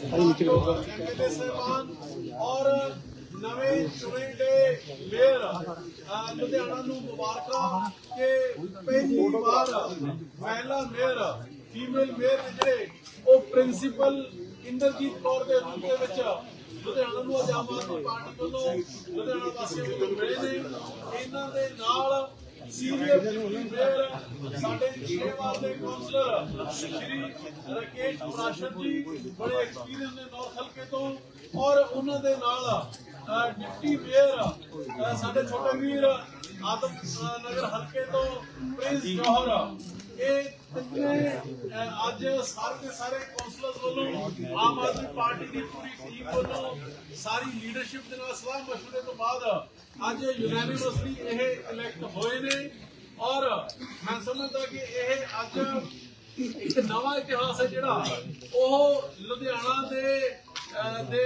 MLA ਸਾਹਿਬਾਨ ਔਰ ਨਵੇਂ ਚੁਣੇ ਗਏ ਮੇਅਰ ਲੁਧਿਆਣਾ ਨੂੰ ਮੁਬਾਰਕਾਂ ਕਿ ਪਹਿਲੀ ਵਾਰ ਮਹਿਲਾ ਮੇਅਰ ਫੀਮੇਲ ਮੇਅਰ ਜਿਹੜੇ ਉਹ ਪ੍ਰਿੰਸੀਪਲ ਇੰਦਰਜੀਤ ਕੌਰ ਦੇ ਰੂਪ ਦੇ ਵਿੱਚ ਲੁਧਿਆਣਾ ਨੂੰ ਅੱਜ ਪਾਰਟੀ ਵੱਲੋਂ ਲੁਧਿਆਣਾ ਵਾਸੀਆਂ ਵੱਲੋਂ ਮਿਲੇ ਨੇ। ਇਹਨਾਂ ਦੇ ਨਾਲ ਸੀਨੀਅਰ ਮੇਅਰ ਸਾਡੇ ਸ਼ੇਵਾਲ ਦੇ ਕਾਉਂਸਲਰ ਸ਼੍ਰੀ ਰਕੇਸ਼ ਪ੍ਰਾਸ਼ਰ ਜੀ ਬੜੇ ਐਕਸਪੀਰੀਅੰਸ ਨੇ ਨਾਰਥ ਹਲਕੇ ਤੋਂ ਔਰ ਉਹਨਾਂ ਦੇ ਨਾਲ ਡਿਪਟੀ ਮੇਅਰ ਸਾਡੇ ਛੋਟੇ ਵੀਰ ਆਦਮ ਨਗਰ ਹਲਕੇ ਤੋਂ ਪ੍ਰਿੰਸ ਜੌਹਰ ਇਹ ਅੱਜ ਸਾਰੇ ਦੇ ਸਾਰੇ ਕਾਉਂਸਲਰਸ ਵੱਲੋਂ ਆਮ ਆਦਮੀ ਪਾਰਟੀ ਦੀ ਪੂਰੀ ਟੀਮ ਵੱਲੋਂ ਸਾਰੀ ਲੀਡਰਸ਼ਿਪ ਦੇ ਨਾਲ ਸਲਾਹ ਮਸ਼ਵਰੇ ਤੋਂ ਬਾਅਦ ਅੱਜ ਯੂਨੈਨਿਮਸਲੀ ਇਹ ਇਲੈਕਟ ਹੋਏ ਨੇ। ਔਰ ਮੈਂ ਸਮਝਦਾ ਕਿ ਇਹ ਅੱਜ ਇੱਕ ਨਵਾਂ ਇਤਿਹਾਸ ਹੈ ਜਿਹੜਾ ਉਹ ਲੁਧਿਆਣਾ ਦੇ ਅਹ, ਦੇ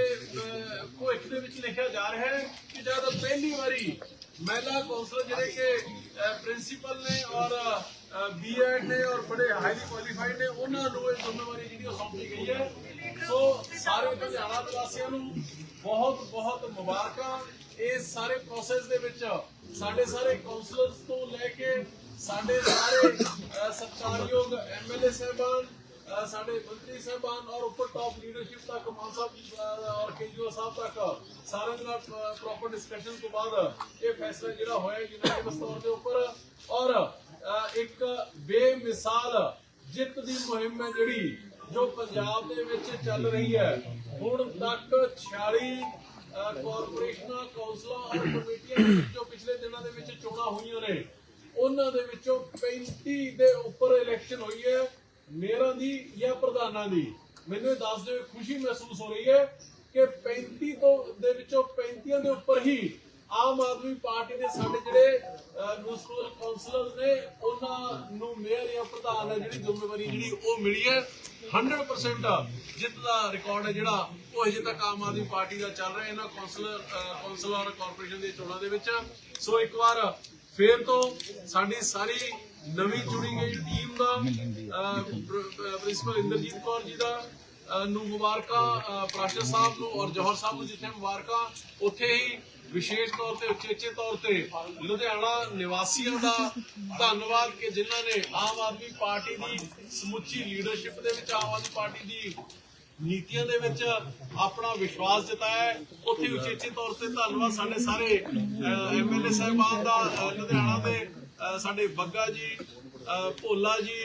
ਭਵਿੱਖ ਦੇ ਵਿੱਚ ਲਿਖਿਆ ਜਾ ਰਿਹਾ ਹੈ ਕਿ ਜਦ ਪਹਿਲੀ ਵਾਰੀ ਮਹਿਲਾ ਕੌਂਸਲਰ ਜਿਹੜੇ ਕਿ ਪ੍ਰਿੰਸੀਪਲ ਨੇ ਔਰ ਬੀਐਡ ਨੇ ਔਰ ਬੜੇ ਹਾਈਲੀ ਕੁਆਲੀਫਾਈਡ ਨੇ ਉਹਨਾਂ ਨੂੰ ਇਹ ਜ਼ਿੰਮੇਵਾਰੀ ਜਿਹੜੀ ਉਹ ਸੌਂਪੀ ਗਈ ਹੈ। ਸੋ ਸਾਰੇ ਲੁਧਿਆਣਾ ਵਾਸੀਆਂ ਨੂੰ ਬਹੁਤ ਬਹੁਤ ਮੁਬਾਰਕਾਂ। ਇਸ ਸਾਰੇ ਪ੍ਰੋਸੈਸ ਦੇ ਵਿੱਚ ਸਾਡੇ ਸਾਰੇ ਕਾਉਂਸਲਰਸ ਤੋਂ ਲੈ ਕੇ ਸਾਡੇ ਸਾਰੇ ਅਹ, ਸਤਿਕਾਰਯੋਗ ਐਮਐਲਏ ਸਾਹਿਬਾਨ ਸਾਡੇ ਮੰਤਰੀ ਸਾਹਿਬਾਨ ਔਰ ਉੱਪਰ ਟਾਪ ਲੀਡਰਸ਼ਿਪ ਤੱਕ, ਮਾਨ ਸਾਹਿਬ ਔਰ ਕੇਜਰੀਵਾਲ ਸਾਹਿਬ ਤੱਕ, ਸਾਰਿਆਂ ਦੇ ਨਾਲ ਪ੍ਰੋਪਰ ਡਿਸਕਸ਼ਨ ਤੋਂ ਬਾਅਦ ਇਹ ਫੈਸਲਾ ਜਿਹੜਾ ਹੋਇਆ ਯੂਨਾਈਟਿਡ ਤੌਰ ਦੇ ਉੱਪਰ, ਔਰ ਇੱਕ ਬੇਮਿਸਾਲ ਜਿੱਤ ਦੀ ਮੁਹਿੰਮ ਹੈ ਜਿਹੜੀ, ਜੋ ਪੰਜਾਬ ਦੇ ਵਿੱਚ ਚੱਲ ਰਹੀ ਹੈ। ਹੁਣ ਤੱਕ 46 ਕਾਰਪੋਰੇਸ਼ਨਾਂ ਕੌਂਸਲਾਂ ਔਰ ਕਮੇਟੀਆਂ ਜੋ ਪਿਛਲੇ ਦਿਨਾਂ ਦੇ ਵਿੱਚ ਚੋਣਾਂ ਹੋਈਆਂ ਨੇ, ਉਹਨਾਂ ਦੇ ਵਿੱਚੋਂ 35 ਦੇ ਉੱਪਰ ਇਲੈਕਸ਼ਨ ਹੋਈ ਹੈ। ਮੇਅਰਾਂ ਦੀ ਜਾਂ ਪ੍ਰਧਾਨਾਂ ਦੀ, ਮੈਨੂੰ ਇਹ ਦੱਸਦੇ ਹੋਏ ਖੁਸ਼ੀ ਮਹਿਸੂਸ ਹੋ ਰਹੀ ਹੈ ਕਿ 35 ਤੋਂ ਦੇ ਵਿੱਚੋਂ 35 ਦੇ ਉੱਪਰ ਹੀ ਆਮ ਆਦਮੀ ਪਾਰਟੀ ਦੇ ਸਾਡੇ ਜਿਹੜੇ ਮਿਊਨਿਸਪਲ ਕਾਉਂਸਲਰ ਨੇ, ਉਹਨਾਂ ਨੂੰ ਮੇਅਰ ਜਾਂ ਪ੍ਰਧਾਨ ਹੈ ਜਿਹੜੀ ਜ਼ਿੰਮੇਵਾਰੀ ਜਿਹੜੀ ਉਹ ਮਿਲੀ ਹੈ। 100% ਜਿੱਤ ਦਾ ਰਿਕਾਰਡ ਹੈ ਜਿਹੜਾ, ਉਹ ਅਜੇ ਤੱਕ ਆਮ ਆਦਮੀ ਪਾਰਟੀ ਦਾ ਚੱਲ ਰਿਹਾ ਇਹਨਾਂ ਕਾਉਂਸਲਰ ਕਾਉਂਸਲ ਕਾਰਪੋਰੇਸ਼ਨ ਦੀਆਂ ਚੋਣਾਂ ਦੇ ਵਿੱਚ। ਸੋ ਇੱਕ ਵਾਰ ਫੇਰ ਤੋਂ ਸਾਡੀ ਸਾਰੀ ਨਵੀਂ ਚੁਣੀ ਗਈ ਟੀਮ ਦਾ ਪ੍ਰਿੰਸੀਪਲ ਇੰਦਰਜੀਤ ਕੌਰ ਜੀ ਦਾ ਨੂੰ ਮੁਬਾਰਕਾਂ ਪ੍ਰਾਸ਼ਰ ਸਾਹਿਬ ਨੂੰ ਔਰ ਜੋਹਰ ਸਾਹਿਬ ਨੂੰ ਜਿੱਥੇ ਮੁਬਾਰਕਾਂ, ਉੱਥੇ ਹੀ ਵਿਸ਼ੇਸ਼ ਤੌਰ ਤੇ, ਉਚੇਚੇ ਤੌਰ ਤੇ ਲੁਧਿਆਣਾ ਨਿਵਾਸੀਆਂ ਦਾ ਧੰਨਵਾਦ ਕਿ ਜਿਨ੍ਹਾਂ ਨੇ ਆਮ ਆਦਮੀ ਪਾਰਟੀ ਦੀ ਸਮੁੱਚੀ ਲੀਡਰਸ਼ਿਪ ਦੇ ਵਿੱਚ, ਆਮ ਆਦਮੀ ਪਾਰਟੀ ਦੀ ਨੀਤੀਆਂ ਦੇ ਵਿੱਚ ਆਪਣਾ ਵਿਸ਼ਵਾਸ ਜਤਾਇਆ ਹੈ। ਉੱਥੇ ਉਚੇਚੇ ਤੌਰ ਤੇ ਧੰਨਵਾਦ ਸਾਡੇ ਸਾਰੇ ਐਮਐਲਏ ਸਾਹਿਬਾਨ ਦਾ ਲੁਧਿਆਣਾ ਦੇ ਸਾਡੇ ਬੱਗਾ ਜੀ ਭੋਲਾ ਜੀ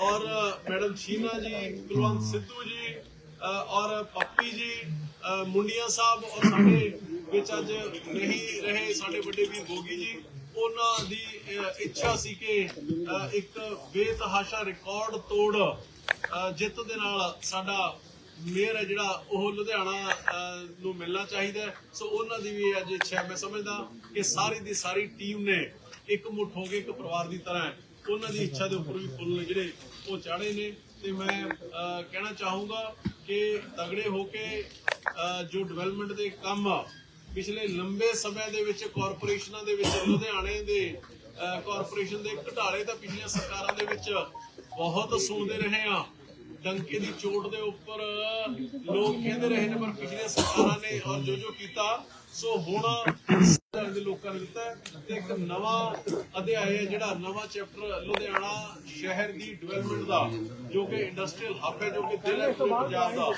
ਔਰ ਮੈਡਮ ਸ਼ੀਨਾ ਜੀ ਕੁਲਵੰਤ ਸਿੱਧੂ ਜੀ ਔਰ ਪੱਪੀ ਜੀ ਮੁੰਡੀਆਂ ਸਾਹਿਬ ਔਰ ਸਾਡੇ ਵਿੱਚ ਅੱਜ ਨਹੀਂ ਰਹੇ ਸਾਡੇ ਵੱਡੇ ਵੀਰ ਗੋਗੀ ਜੀ ਉਹਨਾਂ ਦੀ ਇੱਛਾ ਸੀ ਕਿ ਇੱਕ ਬੇਤਹਾਸ਼ਾ ਰਿਕਾਰਡ ਤੋੜ ਅਹ, ਜਿੱਤ ਦੇ ਨਾਲ ਸਾਡਾ ਮੇਅਰ ਹੈ ਜਿਹੜਾ ਉਹ ਲੁਧਿਆਣਾ ਨੂੰ ਮਿਲਣਾ ਚਾਹੀਦਾ ਸੋ ਉਹਨਾਂ ਦੀ ਵੀ ਅੱਜ ਇੱਛਾ ਮੈਂ ਸਮਝਦਾ ਕਿ ਸਾਰੀ ਦੀ ਸਾਰੀ ਟੀਮ ਨੇ ਇੱਕ ਮੁੱਠ ਹੋ ਕੇ ਇੱਕ ਪਰਿਵਾਰ ਦੀ ਤਰ੍ਹਾਂ ਉਹਨਾਂ ਦੀ ਇੱਛਾ ਦੇ ਉੱਪਰ ਵੀ ਫੁੱਲ ਨੇ ਜਿਹੜੇ ਉਹ ਚਾੜੇ ਨੇ। ਤੇ ਮੈਂ ਕਹਿਣਾ ਚਾਹੂੰਗਾ ਕਿ ਤਗੜੇ ਹੋ ਕੇ ਜੋ ਡਿਵੈਲਪਮੈਂਟ ਦੇ ਕੰਮ ਆ, ਪਿਛਲੇ ਲੰਬੇ ਸਮੇਂ ਦੇ ਵਿੱਚ ਕਾਰਪੋਰੇਸ਼ਨਾਂ ਦੇ ਵਿੱਚ, ਲੁਧਿਆਣੇ ਦੇ ਕਾਰਪੋਰੇਸ਼ਨ ਦੇ ਘਟਾਲੇ ਤਾਂ ਪਿਛਲੀਆਂ ਸਰਕਾਰਾਂ ਦੇ ਵਿੱਚ ਬਹੁਤ ਸੁਣਦੇ ਰਹੇ ਆ। ਡੰਕੇ ਦੀ ਚੋਟ ਦੇ ਉੱਪਰ ਲੋਕ ਕਹਿੰਦੇ ਰਹੇ ਨੇ, ਪਰ ਪਿਛਲੀਆਂ ਸਰਕਾਰਾਂ ਨੇ ਔਰ ਜੋ ਜੋ ਕੀਤਾ, ਸੋ ਹੁਣ ਸਰਕਾਰ ਦੇ ਲੋਕਾਂ ਨੇ ਦਿੱਤਾ ਤੇ ਇੱਕ ਨਵਾਂ ਅਧਿਆਇ ਹੈ ਜਿਹੜਾ ਨਵਾਂ ਚੈਪਟਰ ਲੁਧਿਆਣਾ ਸ਼ਹਿਰ ਦੀ ਡਿਵੈਲਪਮੈਂਟ ਦਾ, ਜੋ ਕਿ ਇੰਡਸਟਰੀਅਲ ਹੱਬ ਹੈ, ਜੋ ਕਿ ਦਿਲ ਹੈ ਪੂਰੇ ਪੰਜਾਬ ਦਾ।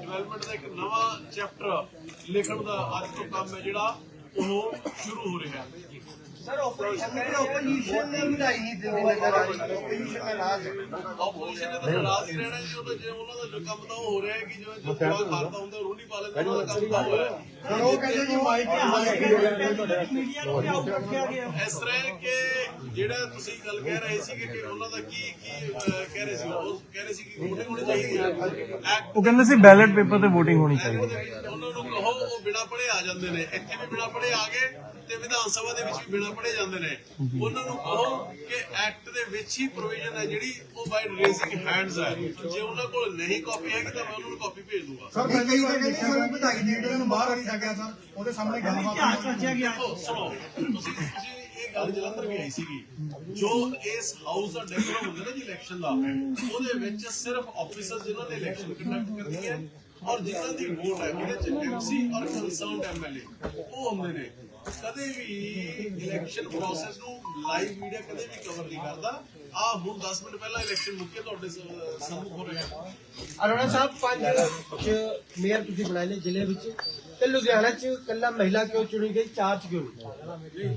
ਡਿਵੈਲਪਮੈਂਟ ਦਾ ਇੱਕ ਨਵਾਂ ਚੈਪਟਰ ਲਿਖਣ ਦਾ ਅੱਜ ਤੋਂ ਕੰਮ ਹੈ ਜਿਹੜਾ, ਉਹ ਸ਼ੁਰੂ ਹੋ ਰਿਹਾ ਹੈ। ਸਰ ਆਪੋਜੀਸ਼ਨ ਨੇ ਵਧਾਈ ਨਹੀਂ ਦਿੰਦੇ ਨਜ਼ਰ ਆ ਰਹੀ ਆਪੋਜੀਸ਼ਨ ਨਾਰਾਜ਼ ਹੈ ਆਪੋਜੀਸ਼ਨ ਨੇ ਤਾਂ ਨਾਰਾਜ਼ ਹੀ ਰਹਿਣਾ ਜੀ ਉਹ ਤਾਂ ਜੇ ਉਹਨਾਂ ਦਾ ਜੋ ਕੰਮ ਤਾਂ ਉਹ ਹੋ ਰਿਹਾ ਹੈ ਕਿ ਜਿਵੇਂ ਜੋ ਖਵਾ ਖਾਰਦਾ ਹੁੰਦਾ ਰੂਣੀ ਪਾ ਲੈਂਦਾ ਉਹਨਾਂ ਦਾ ਕੰਮ ਤਾਂ ਹੋ ਰਿਹਾ। ਹੈ ਹੁਣ ਉਹ ਕਹਿੰਦੇ ਜੀ ਮਾਈਕ ਮੀਡੀਆ ਨੂੰ ਆਊਟ ਰੱਖਿਆ ਗਿਆ। ਇਸ ਤਰ੍ਹਾਂ ਹੈ ਕਿ ਜਿਹੜਾ ਤੁਸੀਂ ਗੱਲ ਕਹਿ ਰਹੇ ਸੀ ਕਿ ਉਹਨਾਂ ਦਾ ਕੀ ਕੀ ਅਹ, ਕਹਿ ਰਹੇ ਸੀ ਉਹ ਕਹਿ ਰਹੇ ਸੀ ਕਿ VOTING ਹੋਣੀ ਚਾਹੀਦੀ ਹੈ। ਐਕਟ ਉਹ ਕਹਿੰਦੇ ਸੀ ਬੈਲਟ ਪੇਪਰ ਤੇ VOTING ਹੋਣੀ ਚਾਹੀਦੀ ਵਿੱਚ ਉਹਨਾਂ ਨੂੰ ਕਹੋ ਉਹ ਬਿਨਾ ਪੜੇ ਆ ਜਾਂਦੇ ਨੇ। ਇੱਥੇ ਵੀ ਬਿਨਾ ਪੜੇ ਆ ਗਏ। ਤੇ ਵਿਧਾਨ ਸਭਾ ਦੇ ਵਿੱਚ ਵੀ ਬਿਨਾ ਪੜੇ ਜਾਂਦੇ ਨੇ। ਉਹਨਾਂ ਨੂੰ ਕਹੋ ਕਿ ਐਕਟ ਦੇ ਵਿੱਚ ਹੀ ਪ੍ਰੋਵੀਜ਼ਨ ਹੈ ਜਿਹੜੀ ਉਹ ਬਾਈ ਰੇਜ਼ਿੰਗ ਹੈਂਡਸ ਹੈ। ਜੇ ਉਹਨਾਂ ਕੋਲ ਨਹੀਂ ਕਾਪੀ ਹੈਗੀ ਤਾਂ ਮੈਂ ਉਹਨਾਂ ਨੂੰ ਕਾਪੀ ਭੇਜ ਦੂੰਗਾ। ਸਰ ਕਈ ਤਾਂ ਕਹਿੰਦੇ ਸਾਨੂੰ ਵਧਾਈ ਦੇ ਕੇ ਉਹਨੂੰ ਬਾਹਰ ਨਹੀਂ ਸਕਿਆ ਸਰ ਉਹਦੇ ਸਾਹਮਣੇ ਗੱਲਬਾਤ ਦੇਖੋ ਸੁਣੋ ਤੁਸੀਂ ਤੁਸੀਂ ਇਹ ਗੱਲ ਜਲੰਧਰ ਵੀ ਆਈ ਸੀਗੀ। ਜੋ ਇਸ ਹਾਊਸ ਦਾ ਡੈਕੋਰਮ ਹੁੰਦਾ ਨਾ ਜੀ ਇਲੈਕਸ਼ਨ ਦਾ ਉਹਦੇ ਵਿੱਚ ਸਿਰਫ ਆਫੀਸਰ ਜਿਨ੍ਹਾਂ ਨੇ ਇਲੈਕਸ਼ਨ ਕੰਡਕਟ ਕਰਨੀ ਹੈ ਔਰ ਜਿਨ੍ਹਾਂ ਦੀ ਵੋਟ ਹੈ ਉਹਦੇ ਚ ਐਮਸੀ ਔਰ ਕੰਸਰਨਡ ਐਮਐਲਏ ਉਹ ਹੁੰਦੇ ਨੇ। ਕਦੇ ਵੀ ਇਲੈਕਸ਼ਨ ਪ੍ਰੋਸੈਸ ਨੂੰ ਲਾਈਵ ਮੀਡੀਆ ਕਦੇ ਵੀ ਕਵਰ ਨਹੀਂ ਕਰਦਾ। ਆ ਹੁਣ 10 ਮਿੰਟ ਪਹਿਲਾਂ ਇਲੈਕਸ਼ਨ ਮੁੱਕੇ ਤੁਹਾਡੇ ਸਾਹਮਣੇ ਹੋ ਰਿਹਾ ਅਰੋੜਾ ਸਾਹਿਬ ਪੰਜ ਚ ਮੇਅਰ ਤੁਸੀਂ ਬਣਾਏ ਨੇ ਜ਼ਿਲ੍ਹੇ ਵਿੱਚ ਤੇ ਲੁਧਿਆਣਾ ਚ ਕੱਲਾ ਮਹਿਲਾ ਕਿਉਂ ਚੁਣੀ ਗਈ ਚਾਰ ਚ ਕਿਉਂ? ਨਹੀਂ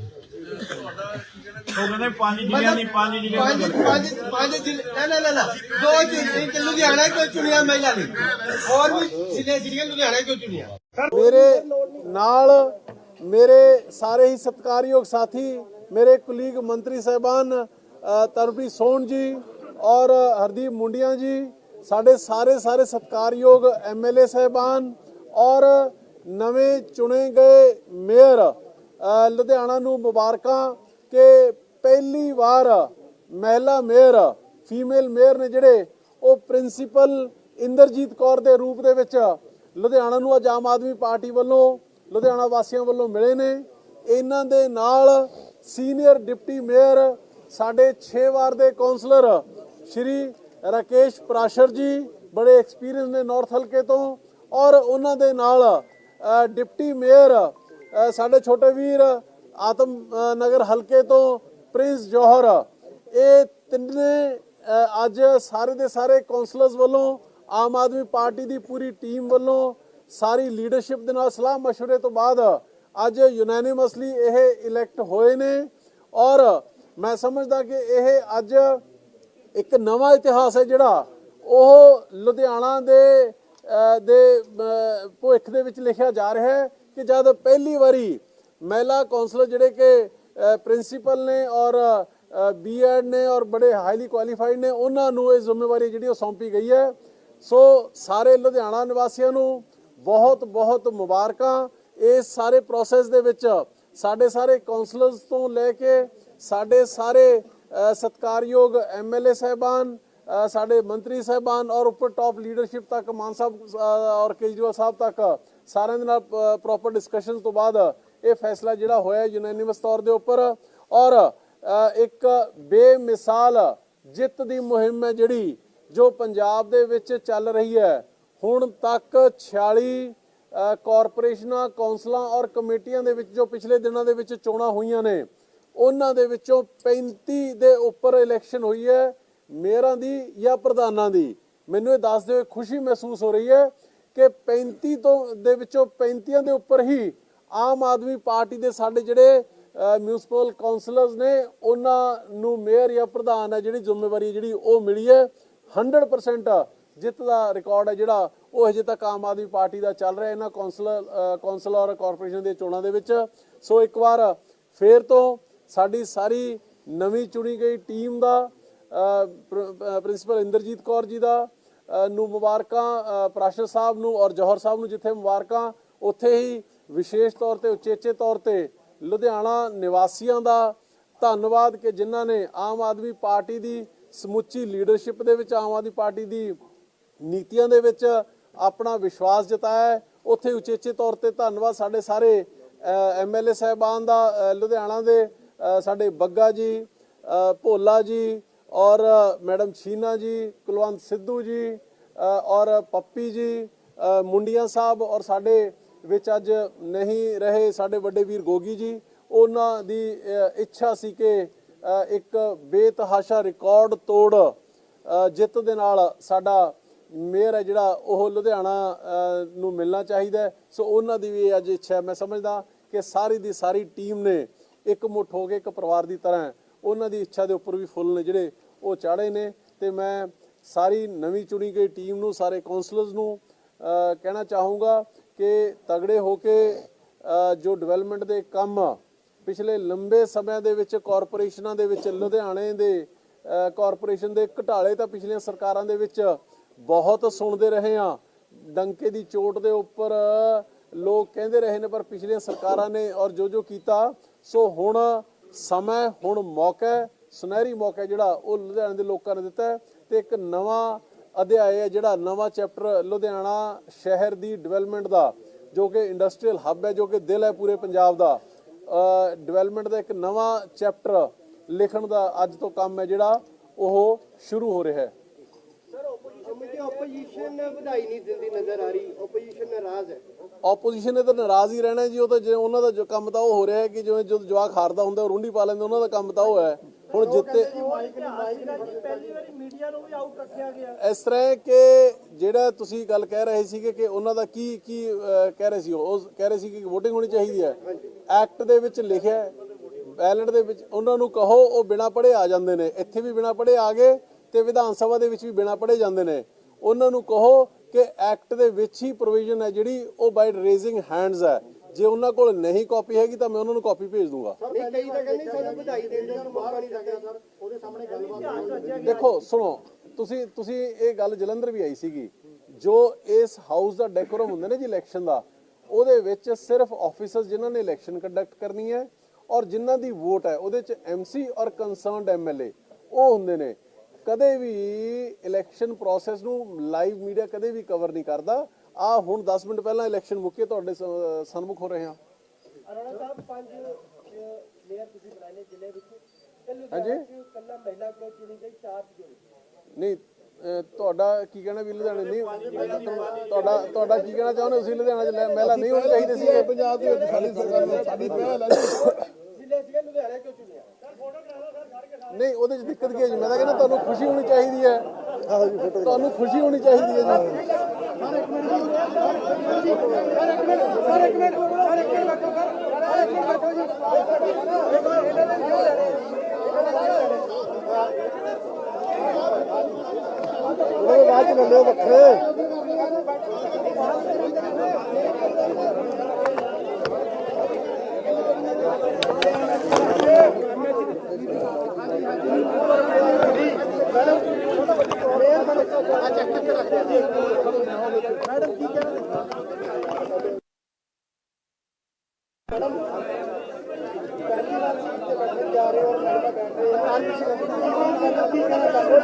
ਤੁਹਾਡਾ ਕੀ ਕਹਿਣਾ ਉਹ ਕਹਿੰਦੇ ਪੰਜ ਜ਼ਿਲ੍ਹਿਆਂ ਦੀ ਪੰਜ ਜ਼ਿਲ੍ਹਿਆਂ ਪੰਜ ਦੀ ਪੰਜ ਪੰਜ ਜ਼ਿਲ੍ਹੇ ਨਾ ਨਾ ਨਾ ਨਾ ਦੋ ਜ਼ਿਲ੍ਹੇ ਇੱਕ ਲੁਧਿਆਣਾ ਕਿਉਂ ਚੁਣਿਆ ਮਹਿਲਾ ਨੇ? ਹੋਰ ਵੀ ਜ਼ਿਲ੍ਹੇ ਜਿਹੜੀਆਂ ਲੁਧਿਆਣਾ ਕਿਉਂ ਚੁਣਿਆ? ਮੇਰੇ ਨਾਲ ਮੇਰੇ ਸਾਰੇ ਹੀ ਸਤਿਕਾਰਯੋਗ ਸਾਥੀ ਮੇਰੇ ਕੁਲੀਗ ਮੰਤਰੀ ਸਾਹਿਬਾਨ ਅ, ਤਰਨਪ੍ਰੀਤ ਸੋਨ ਜੀ ਔਰ ਹਰਦੀਪ ਮੁੰਡੀਆਂ ਜੀ ਸਾਡੇ ਸਾਰੇ ਸਾਰੇ ਸਤਿਕਾਰਯੋਗ ਐਮਐਲਏ ਸਾਹਿਬਾਨ ਔਰ ਨਵੇਂ ਚੁਣੇ ਗਏ ਮੇਅਰ ਲੁਧਿਆਣਾ ਨੂੰ ਮੁਬਾਰਕਾਂ ਕਿ ਪਹਿਲੀ ਵਾਰ ਮਹਿਲਾ ਮੇਅਰ ਫੀਮੇਲ ਮੇਅਰ ਨੇ ਜਿਹੜੇ ਉਹ ਪ੍ਰਿੰਸੀਪਲ ਇੰਦਰਜੀਤ ਕੌਰ ਦੇ ਰੂਪ ਦੇ ਵਿੱਚ ਲੁਧਿਆਣਾ ਨੂੰ ਅੱਜ ਆਮ ਆਦਮੀ ਪਾਰਟੀ ਵੱਲੋਂ ਲੁਧਿਆਣਾ ਵਾਸੀਆਂ ਵੱਲੋਂ ਮਿਲੇ ਨੇ। ਇਹਨਾਂ ਦੇ ਨਾਲ ਸੀਨੀਅਰ ਡਿਪਟੀ ਮੇਅਰ, ਸਾਡੇ 6 ਵਾਰ ਦੇ ਕਾਉਂਸਲਰ ਸ਼੍ਰੀ ਰਾਕੇਸ਼ ਪ੍ਰਾਸ਼ਰ ਜੀ, ਬੜੇ ਐਕਸਪੀਰੀਅੰਸ ਨੇ ਨਾਰਥ ਹਲਕੇ ਤੋਂ। ਔਰ ਉਹਨਾਂ ਦੇ ਨਾਲ ਡਿਪਟੀ ਮੇਅਰ ਸਾਡੇ ਛੋਟੇ ਵੀਰ, ਆਤਮ ਨਗਰ ਹਲਕੇ ਤੋਂ ਪ੍ਰਿੰਸ ਜੋਹਰ। ਇਹ ਤਿੰਨੇ ਅੱਜ ਸਾਰੇ ਦੇ ਸਾਰੇ ਕਾਉਂਸਲਰਸ ਵੱਲੋਂ, ਆਮ ਆਦਮੀ ਪਾਰਟੀ ਦੀ ਪੂਰੀ ਟੀਮ ਵੱਲੋਂ ਸਾਰੀ ਲੀਡਰਸ਼ਿਪ ਦੇ ਨਾਲ ਸਲਾਹ مشورے ਤੋਂ ਬਾਅਦ ਅੱਜ ਯੂਨੈਨਿਮਸਲੀ ਇਹ ਇਲੈਕਟ ਹੋਏ ਨੇ ਔਰ ਮੈਂ ਸਮਝਦਾ ਕਿ ਇਹ ਅੱਜ ਇੱਕ ਨਵਾਂ ਇਤਿਹਾਸ ਹੈ ਜਿਹੜਾ ਉਹ ਲੁਧਿਆਣਾ ਦੇ ਅ, ਦੇ ਅ, ਭਵਿੱਖ ਦੇ ਵਿੱਚ ਲਿਖਿਆ ਜਾ ਰਿਹਾ ਹੈ ਕਿ ਜਦ ਪਹਿਲੀ ਵਾਰੀ ਮਹਿਲਾ ਕਾਉਂਸਲਰ ਜਿਹੜੇ ਕਿ ਪ੍ਰਿੰਸੀਪਲ ਨੇ ਔਰ ਬੀਐਡ ਨੇ ਔਰ ਬੜੇ ਹਾਈਲੀ ਕੁਆਲੀਫਾਈਡ ਨੇ ਉਹਨਾਂ ਨੂੰ ਇਹ ਜ਼ਿੰਮੇਵਾਰੀ ਜਿਹੜੀ ਉਹ ਸੌਂਪੀ ਗਈ ਹੈ ਸੋ ਸਾਰੇ ਲੁਧਿਆਣਾ ਨਿਵਾਸੀਆਂ ਨੂੰ ਬਹੁਤ ਬਹੁਤ ਮੁਬਾਰਕਾਂ। ਇਸ ਸਾਰੇ ਪ੍ਰੋਸੈਸ ਦੇ ਵਿੱਚ ਸਾਡੇ ਸਾਰੇ ਕਾਉਂਸਲਰਸ ਤੋਂ ਲੈ ਕੇ ਸਾਡੇ ਸਾਰੇ ਅ, ਸਤਿਕਾਰਯੋਗ ਐਮਐਲਏ ਸਾਹਿਬਾਨ ਸਾਡੇ ਮੰਤਰੀ ਸਾਹਿਬਾਨ ਔਰ ਉੱਪਰ ਟਾਪ ਲੀਡਰਸ਼ਿਪ ਤੱਕ ਮਾਨ ਸਾਹਿਬ ਔਰ ਕੇਜਰੀਵਾਲ ਸਾਹਿਬ ਤੱਕ ਸਾਰਿਆਂ ਦੇ ਨਾਲ ਪ੍ਰੋਪਰ ਡਿਸਕਸ਼ਨ ਤੋਂ ਬਾਅਦ ਇਹ ਫੈਸਲਾ ਜਿਹੜਾ ਹੋਇਆ ਯੂਨੈਨਿਮਸ ਤੌਰ ਦੇ ਉੱਪਰ ਔਰ ਇੱਕ ਬੇਮਿਸਾਲ ਜਿੱਤ ਦੀ ਮੁਹਿੰਮ ਹੈ ਜਿਹੜੀ ਜੋ ਪੰਜਾਬ ਦੇ ਵਿੱਚ ਚੱਲ ਰਹੀ ਹੈ। ਹੁਣ ਤੱਕ 46 ਅ, ਕਾਰਪੋਰੇਸ਼ਨਾਂ ਕੌਂਸਲਾਂ ਔਰ ਕਮੇਟੀਆਂ ਦੇ ਵਿੱਚ ਜੋ ਪਿਛਲੇ ਦਿਨਾਂ ਦੇ ਵਿੱਚ ਚੋਣਾਂ ਹੋਈਆਂ ਨੇ ਉਹਨਾਂ ਦੇ ਵਿੱਚੋਂ 35 ਦੇ ਉੱਪਰ ਇਲੈਕਸ਼ਨ ਹੋਈ ਹੈ ਮੇਅਰਾਂ ਦੀ ਜਾਂ ਪ੍ਰਧਾਨਾਂ ਦੀ। ਮੈਨੂੰ ਇਹ ਦੱਸਦੇ ਹੋਏ ਖੁਸ਼ੀ ਮਹਿਸੂਸ ਹੋ ਰਹੀ ਹੈ ਕਿ 35 ਤੋਂ ਦੇ ਵਿੱਚੋਂ 35 ਦੇ ਉੱਪਰ ਹੀ ਆਮ ਆਦਮੀ ਪਾਰਟੀ ਦੇ ਸਾਡੇ ਜਿਹੜੇ ਮਿਊਨਿਸਪਲ ਕਾਉਂਸਲਰਸ ਨੇ ਉਹਨਾਂ ਨੂੰ ਮੇਅਰ ਜਾਂ ਪ੍ਰਧਾਨ ਹੈ ਜਿਹੜੀ ਜ਼ਿੰਮੇਵਾਰੀ ਜਿਹੜੀ ਉਹ ਮਿਲੀ ਹੈ। 100% ਜਿੱਤ ਦਾ ਰਿਕਾਰਡ ਹੈ ਜਿਹੜਾ ਉਹ ਹਜੇ ਤੱਕ ਆਮ ਆਦਮੀ ਪਾਰਟੀ ਦਾ ਚੱਲ ਰਿਹਾ ਇਹਨਾਂ ਕਾਉਂਸਲਰ ਕੌਂਸਲ ਔਰ ਕਾਰਪੋਰੇਸ਼ਨ ਦੀਆਂ ਚੋਣਾਂ ਦੇ ਵਿੱਚ। ਸੋ ਇੱਕ ਵਾਰ ਫੇਰ ਤੋਂ ਸਾਡੀ ਸਾਰੀ ਨਵੀਂ ਚੁਣੀ ਗਈ ਟੀਮ ਦਾ ਪ੍ਰਿੰਸੀਪਲ ਇੰਦਰਜੀਤ ਕੌਰ ਜੀ ਦਾ ਨੂੰ ਮੁਬਾਰਕਾਂ ਪ੍ਰਾਸ਼ਰ ਸਾਹਿਬ ਨੂੰ ਔਰ ਜੌਹਰ ਸਾਹਿਬ ਨੂੰ ਜਿੱਥੇ ਮੁਬਾਰਕਾਂ, ਉੱਥੇ ਹੀ ਵਿਸ਼ੇਸ਼ ਤੌਰ ਤੇ, ਉਚੇਚੇ ਤੌਰ ਤੇ ਲੁਧਿਆਣਾ ਨਿਵਾਸੀਆਂ ਦਾ ਧੰਨਵਾਦ ਕਿ ਜਿਨ੍ਹਾਂ ਨੇ ਆਮ ਆਦਮੀ ਪਾਰਟੀ ਦੀ ਸਮੁੱਚੀ ਲੀਡਰਸ਼ਿਪ ਦੇ ਵਿੱਚ, ਆਮ ਆਦਮੀ ਪਾਰਟੀ ਦੀ ਨੀਤੀਆਂ ਦੇ ਵਿੱਚ ਆਪਣਾ ਵਿਸ਼ਵਾਸ ਜਤਾਇਆ ਉੱਥੇ ਉਚੇਚੇ ਤੌਰ ਤੇ ਧੰਨਵਾਦ ਸਾਡੇ ਸਾਰੇ ਐਮਐਲਏ ਸਾਹਿਬਾਨ ਦਾ ਲੁਧਿਆਣਾ ਦੇ ਸਾਡੇ ਬੱਗਾ ਜੀ ਭੋਲਾ ਜੀ ਔਰ ਮੈਡਮ ਛੀਨਾ ਜੀ, ਕੁਲਵੰਤ ਸਿੱਧੂ ਜੀ ਔਰ ਪੱਪੀ ਜੀ ਮੁੰਡੀਆਂ ਸਾਹਿਬ ਔਰ ਸਾਡੇ ਵਿੱਚ ਅੱਜ ਨਹੀਂ ਰਹੇ ਸਾਡੇ ਵੱਡੇ ਵੀਰ ਗੋਗੀ ਜੀ। ਉਹਨਾਂ ਦੀ ਇੱਛਾ ਸੀ ਕਿ ਇੱਕ ਬੇਤਹਾਸ਼ਾ ਰਿਕਾਰਡ ਤੋੜ ਜਿੱਤ ਦੇ ਨਾਲ ਸਾਡਾ ਮੇਅਰ ਹੈ ਜਿਹੜਾ ਉਹ ਲੁਧਿਆਣਾ ਨੂੰ ਮਿਲਣਾ ਚਾਹੀਦਾ ਸੋ ਉਹਨਾਂ ਦੀ ਵੀ ਅੱਜ ਇੱਛਾ ਹੈ। ਮੈਂ ਸਮਝਦਾ ਕਿ ਸਾਰੀ ਦੀ ਸਾਰੀ ਟੀਮ ਨੇ ਇੱਕ ਮੁੱਠ ਹੋ ਕੇ ਇੱਕ ਪਰਿਵਾਰ ਦੀ ਤਰ੍ਹਾਂ ਉਹਨਾਂ ਦੀ ਇੱਛਾ ਦੇ ਉੱਪਰ ਵੀ ਫੁੱਲ ਨੇ ਜਿਹੜੇ ਉਹ ਚਾੜੇ ਨੇ ਤੇ ਮੈਂ ਸਾਰੀ ਨਵੀਂ ਚੁਣੀ ਗਈ ਟੀਮ ਨੂੰ ਸਾਰੇ ਕਾਉਂਸਲਰਸ ਨੂੰ ਕਹਿਣਾ ਚਾਹੂੰਗਾ ਕਿ ਤਗੜੇ ਹੋ ਕੇ ਜੋ ਡਿਵੈਲਪਮੈਂਟ ਦੇ ਕੰਮ ਪਿਛਲੇ ਲੰਬੇ ਸਮਿਆਂ ਦੇ ਵਿੱਚ ਕਾਰਪੋਰੇਸ਼ਨਾਂ ਦੇ ਵਿੱਚ ਲੁਧਿਆਣੇ ਦੇ ਅ, ਕਾਰਪੋਰੇਸ਼ਨ ਦੇ ਘਟਾਲੇ ਤਾਂ ਪਿਛਲੀਆਂ ਸਰਕਾਰਾਂ ਦੇ ਵਿੱਚ ਬਹੁਤ ਸੁਣਦੇ ਰਹੇ ਆ ਡੰਕੇ ਦੀ ਚੋਟ ਦੇ ਉੱਪਰ ਲੋਕ ਕਹਿੰਦੇ ਰਹੇ ਨੇ, ਪਰ ਪਿਛਲੀਆਂ ਸਰਕਾਰਾਂ ਨੇ ਔਰ ਜੋ ਜੋ ਕੀਤਾ, ਸੋ ਹੁਣ ਸਮਾਂ, ਹੁਣ ਮੌਕਾ ਸੁਨਹਿਰੀ ਮੌਕਾ ਜਿਹੜਾ ਉਹ ਲੁਧਿਆਣੇ ਦੇ ਲੋਕਾਂ ਨੇ ਦਿੱਤਾ ਹੈ ਤੇ ਇੱਕ ਨਵਾਂ ਅਧਿਆਇ ਹੈ ਜਿਹੜਾ ਨਵਾਂ ਚੈਪਟਰ ਲੁਧਿਆਣਾ ਸ਼ਹਿਰ ਦੀ ਡਿਵੈਲਪਮੈਂਟ ਦਾ, ਜੋ ਕਿ ਇੰਡਸਟਰੀਅਲ ਹੱਬ ਹੈ, ਜੋ ਕਿ ਦਿਲ ਹੈ ਪੂਰੇ ਪੰਜਾਬ ਦਾ। ਡਿਵੈਲਪਮੈਂਟ ਦਾ ਇੱਕ ਨਵਾਂ ਚੈਪਟਰ ਲਿਖਣ ਦਾ ਅੱਜ ਤੋਂ ਕੰਮ ਹੈ ਜਿਹੜਾ ਉਹ ਸ਼ੁਰੂ ਹੋ ਰਿਹਾ ਹੈ। ਕਮੇਟੀ ਆਪੋਜੀਸ਼ਨ ਵਧਾਈ ਨਹੀਂ ਦਿੰਦੀ ਨਜ਼ਰ ਆ ਰਹੀ ਆਪੋਜੀਸ਼ਨ ਨਾਰਾਜ਼ ਹੈ। ਆਪੋਜੀਸ਼ਨ ਨੇ ਤਾਂ ਨਾਰਾਜ਼ ਹੀ ਰਹਿਣਾ ਜੀ ਉਹ ਤਾਂ ਜੇ ਉਹਨਾਂ ਦਾ ਜੋ ਕੰਮ ਤਾਂ ਉਹ ਹੋ ਰਿਹਾ ਹੈ ਕਿ ਜਿਵੇਂ ਜਦੋਂ ਜਵਾਕ ਹਾਰਦਾ ਹੁੰਦਾ ਉਹ ਰੁੰਡੀ ਪਾ ਲੈਂਦੇ ਉਹਨਾਂ ਦਾ ਕੰਮ ਤਾਂ ਉਹ ਹੈ। ਹੁਣ ਜਿੱਤੇ ਇਸ ਤਰ੍ਹਾਂ ਹੈ ਕਿ ਜਿਹੜਾ ਤੁਸੀਂ ਗੱਲ ਕਹਿ ਰਹੇ ਸੀਗੇ ਕਿ ਉਹਨਾਂ ਦਾ ਕੀ ਕੀ ਕਹਿ ਰਹੇ ਸੀ ਉਹ ਕਹਿ ਰਹੇ ਸੀ ਕਿ VOTING ਹੋਣੀ ਚਾਹੀਦੀ ਹੈ। ਐਕਟ ਦੇ ਵਿੱਚ ਲਿਖਿਆ ਹੈ ਬੈਲਟ ਦੇ ਵਿੱਚ ਉਹਨਾਂ ਨੂੰ ਕਹੋ ਉਹ ਬਿਨਾ ਪੜ੍ਹੇ ਆ ਜਾਂਦੇ ਨੇ। ਇੱਥੇ ਵੀ ਬਿਨਾ ਪੜ੍ਹੇ ਆ ਗਏ ਤੇ ਵਿਧਾਨ ਸਭਾ ਦੇ ਵਿੱਚ ਵੀ ਬਿਨਾ ਪੜ੍ਹੇ ਜਾਂਦੇ ਨੇ। ਉਹਨਾਂ ਨੂੰ ਕਹੋ ਕਿ ਐਕਟ ਦੇ ਵਿੱਚ ਹੀ ਪ੍ਰੋਵੀਜ਼ਨ ਹੈ ਜਿਹੜੀ ਉਹ ਬਾਈ ਰੇਜ਼ਿੰਗ ਹੈਂਡਸ ਹੈ। ਜੇ ਉਹਨਾਂ ਕੋਲ ਨਹੀਂ ਕਾਪੀ ਹੈਗੀ ਤਾਂ ਮੈਂ ਉਹਨਾਂ ਨੂੰ ਕਾਪੀ ਭੇਜ ਦੂੰਗਾ। ਦੇਖੋ ਸੁਣੋ ਤੁਸੀਂ ਤੁਸੀਂ ਇਹ ਗੱਲ ਜਲੰਧਰ ਵੀ ਆਈ ਸੀਗੀ। ਜੋ ਇਸ ਹਾਊਸ ਦਾ ਡੈਕੋਰਮ ਹੁੰਦਾ ਨਾ ਜੀ ਇਲੈਕਸ਼ਨ ਦਾ ਉਹਦੇ ਵਿੱਚ ਸਿਰਫ ਆਫੀਸਰਸ ਜਿਨ੍ਹਾਂ ਨੇ ਇਲੈਕਸ਼ਨ ਕੰਡਕਟ ਕਰਨੀ ਹੈ ਔਰ ਜਿਨ੍ਹਾਂ ਦੀ ਵੋਟ ਹੈ ਉਹਦੇ ਚ ਐਮਸੀ ਔਰ ਕੰਸਰਨਡ ਐਮਐਲਏ ਉਹ ਹੁੰਦੇ ਨੇ। ਕਦੇ ਵੀ ਇਲੈਕਸ਼ਨ ਪ੍ਰੋਸੈਸ ਨੂੰ ਲਾਈਵ ਮੀਡੀਆ ਕਦੇ ਵੀ ਕਵਰ ਨਹੀਂ ਕਰਦਾ। ਆ ਹੁਣ 10 ਮਿੰਟ ਪਹਿਲਾਂ ਇਲੈਕਸ਼ਨ ਮੁੱਕੇ ਤੁਹਾਡੇ ਸਨਮੁਖ ਹੋ ਰਹੇ ਹਾਂ। ਅਰੋੜਾ ਸਾਹਿਬ ਪੰਜ ਮੇਅਰ ਤੁਸੀਂ ਬਣਾਏ ਨੇ ਜ਼ਿਲ੍ਹੇ ਵਿੱਚ। ਕੱਲ ਹਾਂਜੀ। ਕੱਲਾ ਮਹਿਲਾ ਕਿਉਂ ਚੁਣੀ ਗਈ ਚਾਰ ਚੁਣੀ ਨਹੀਂ ਤੁਹਾਡਾ ਕੀ ਕਹਿਣਾ ਵੀ ਲੁਧਿਆਣੇ ਨਹੀਂ? ਤੁਹਾਡਾ ਤੁਹਾਡਾ ਕੀ ਕਹਿਣਾ ਚਾਹੁੰਦੇ ਤੁਸੀਂ ਲੁਧਿਆਣਾ ਚ ਮਹਿਲਾ ਨਹੀਂ ਹੋਣੀ ਚਾਹੀਦੀ ਸੀ। ਪੰਜਾਬ ਦੇ ਵਿੱਚ ਸਾਡੀ ਸਰਕਾਰ ਸਾਡੀ ਪਹਿਲ ਹੈ ਜ਼ਿਲ੍ਹੇ ਸੀਗੇ ਲੁਧਿਆਣਾ ਕਿਉਂ ਨਹੀਂ, ਉਹਦੇ ਚ ਦਿੱਕਤ ਕੀ ਹੈ ਜੀ? ਮੈਂ ਤਾਂ ਕਹਿੰਦਾ ਤੁਹਾਨੂੰ ਖੁਸ਼ੀ ਹੋਣੀ ਚਾਹੀਦੀ ਹੈ। ਤੁਹਾਨੂੰ ਖੁਸ਼ੀ ਹੋਣੀ ਚਾਹੀਦੀ ਹੈ ਜੀ।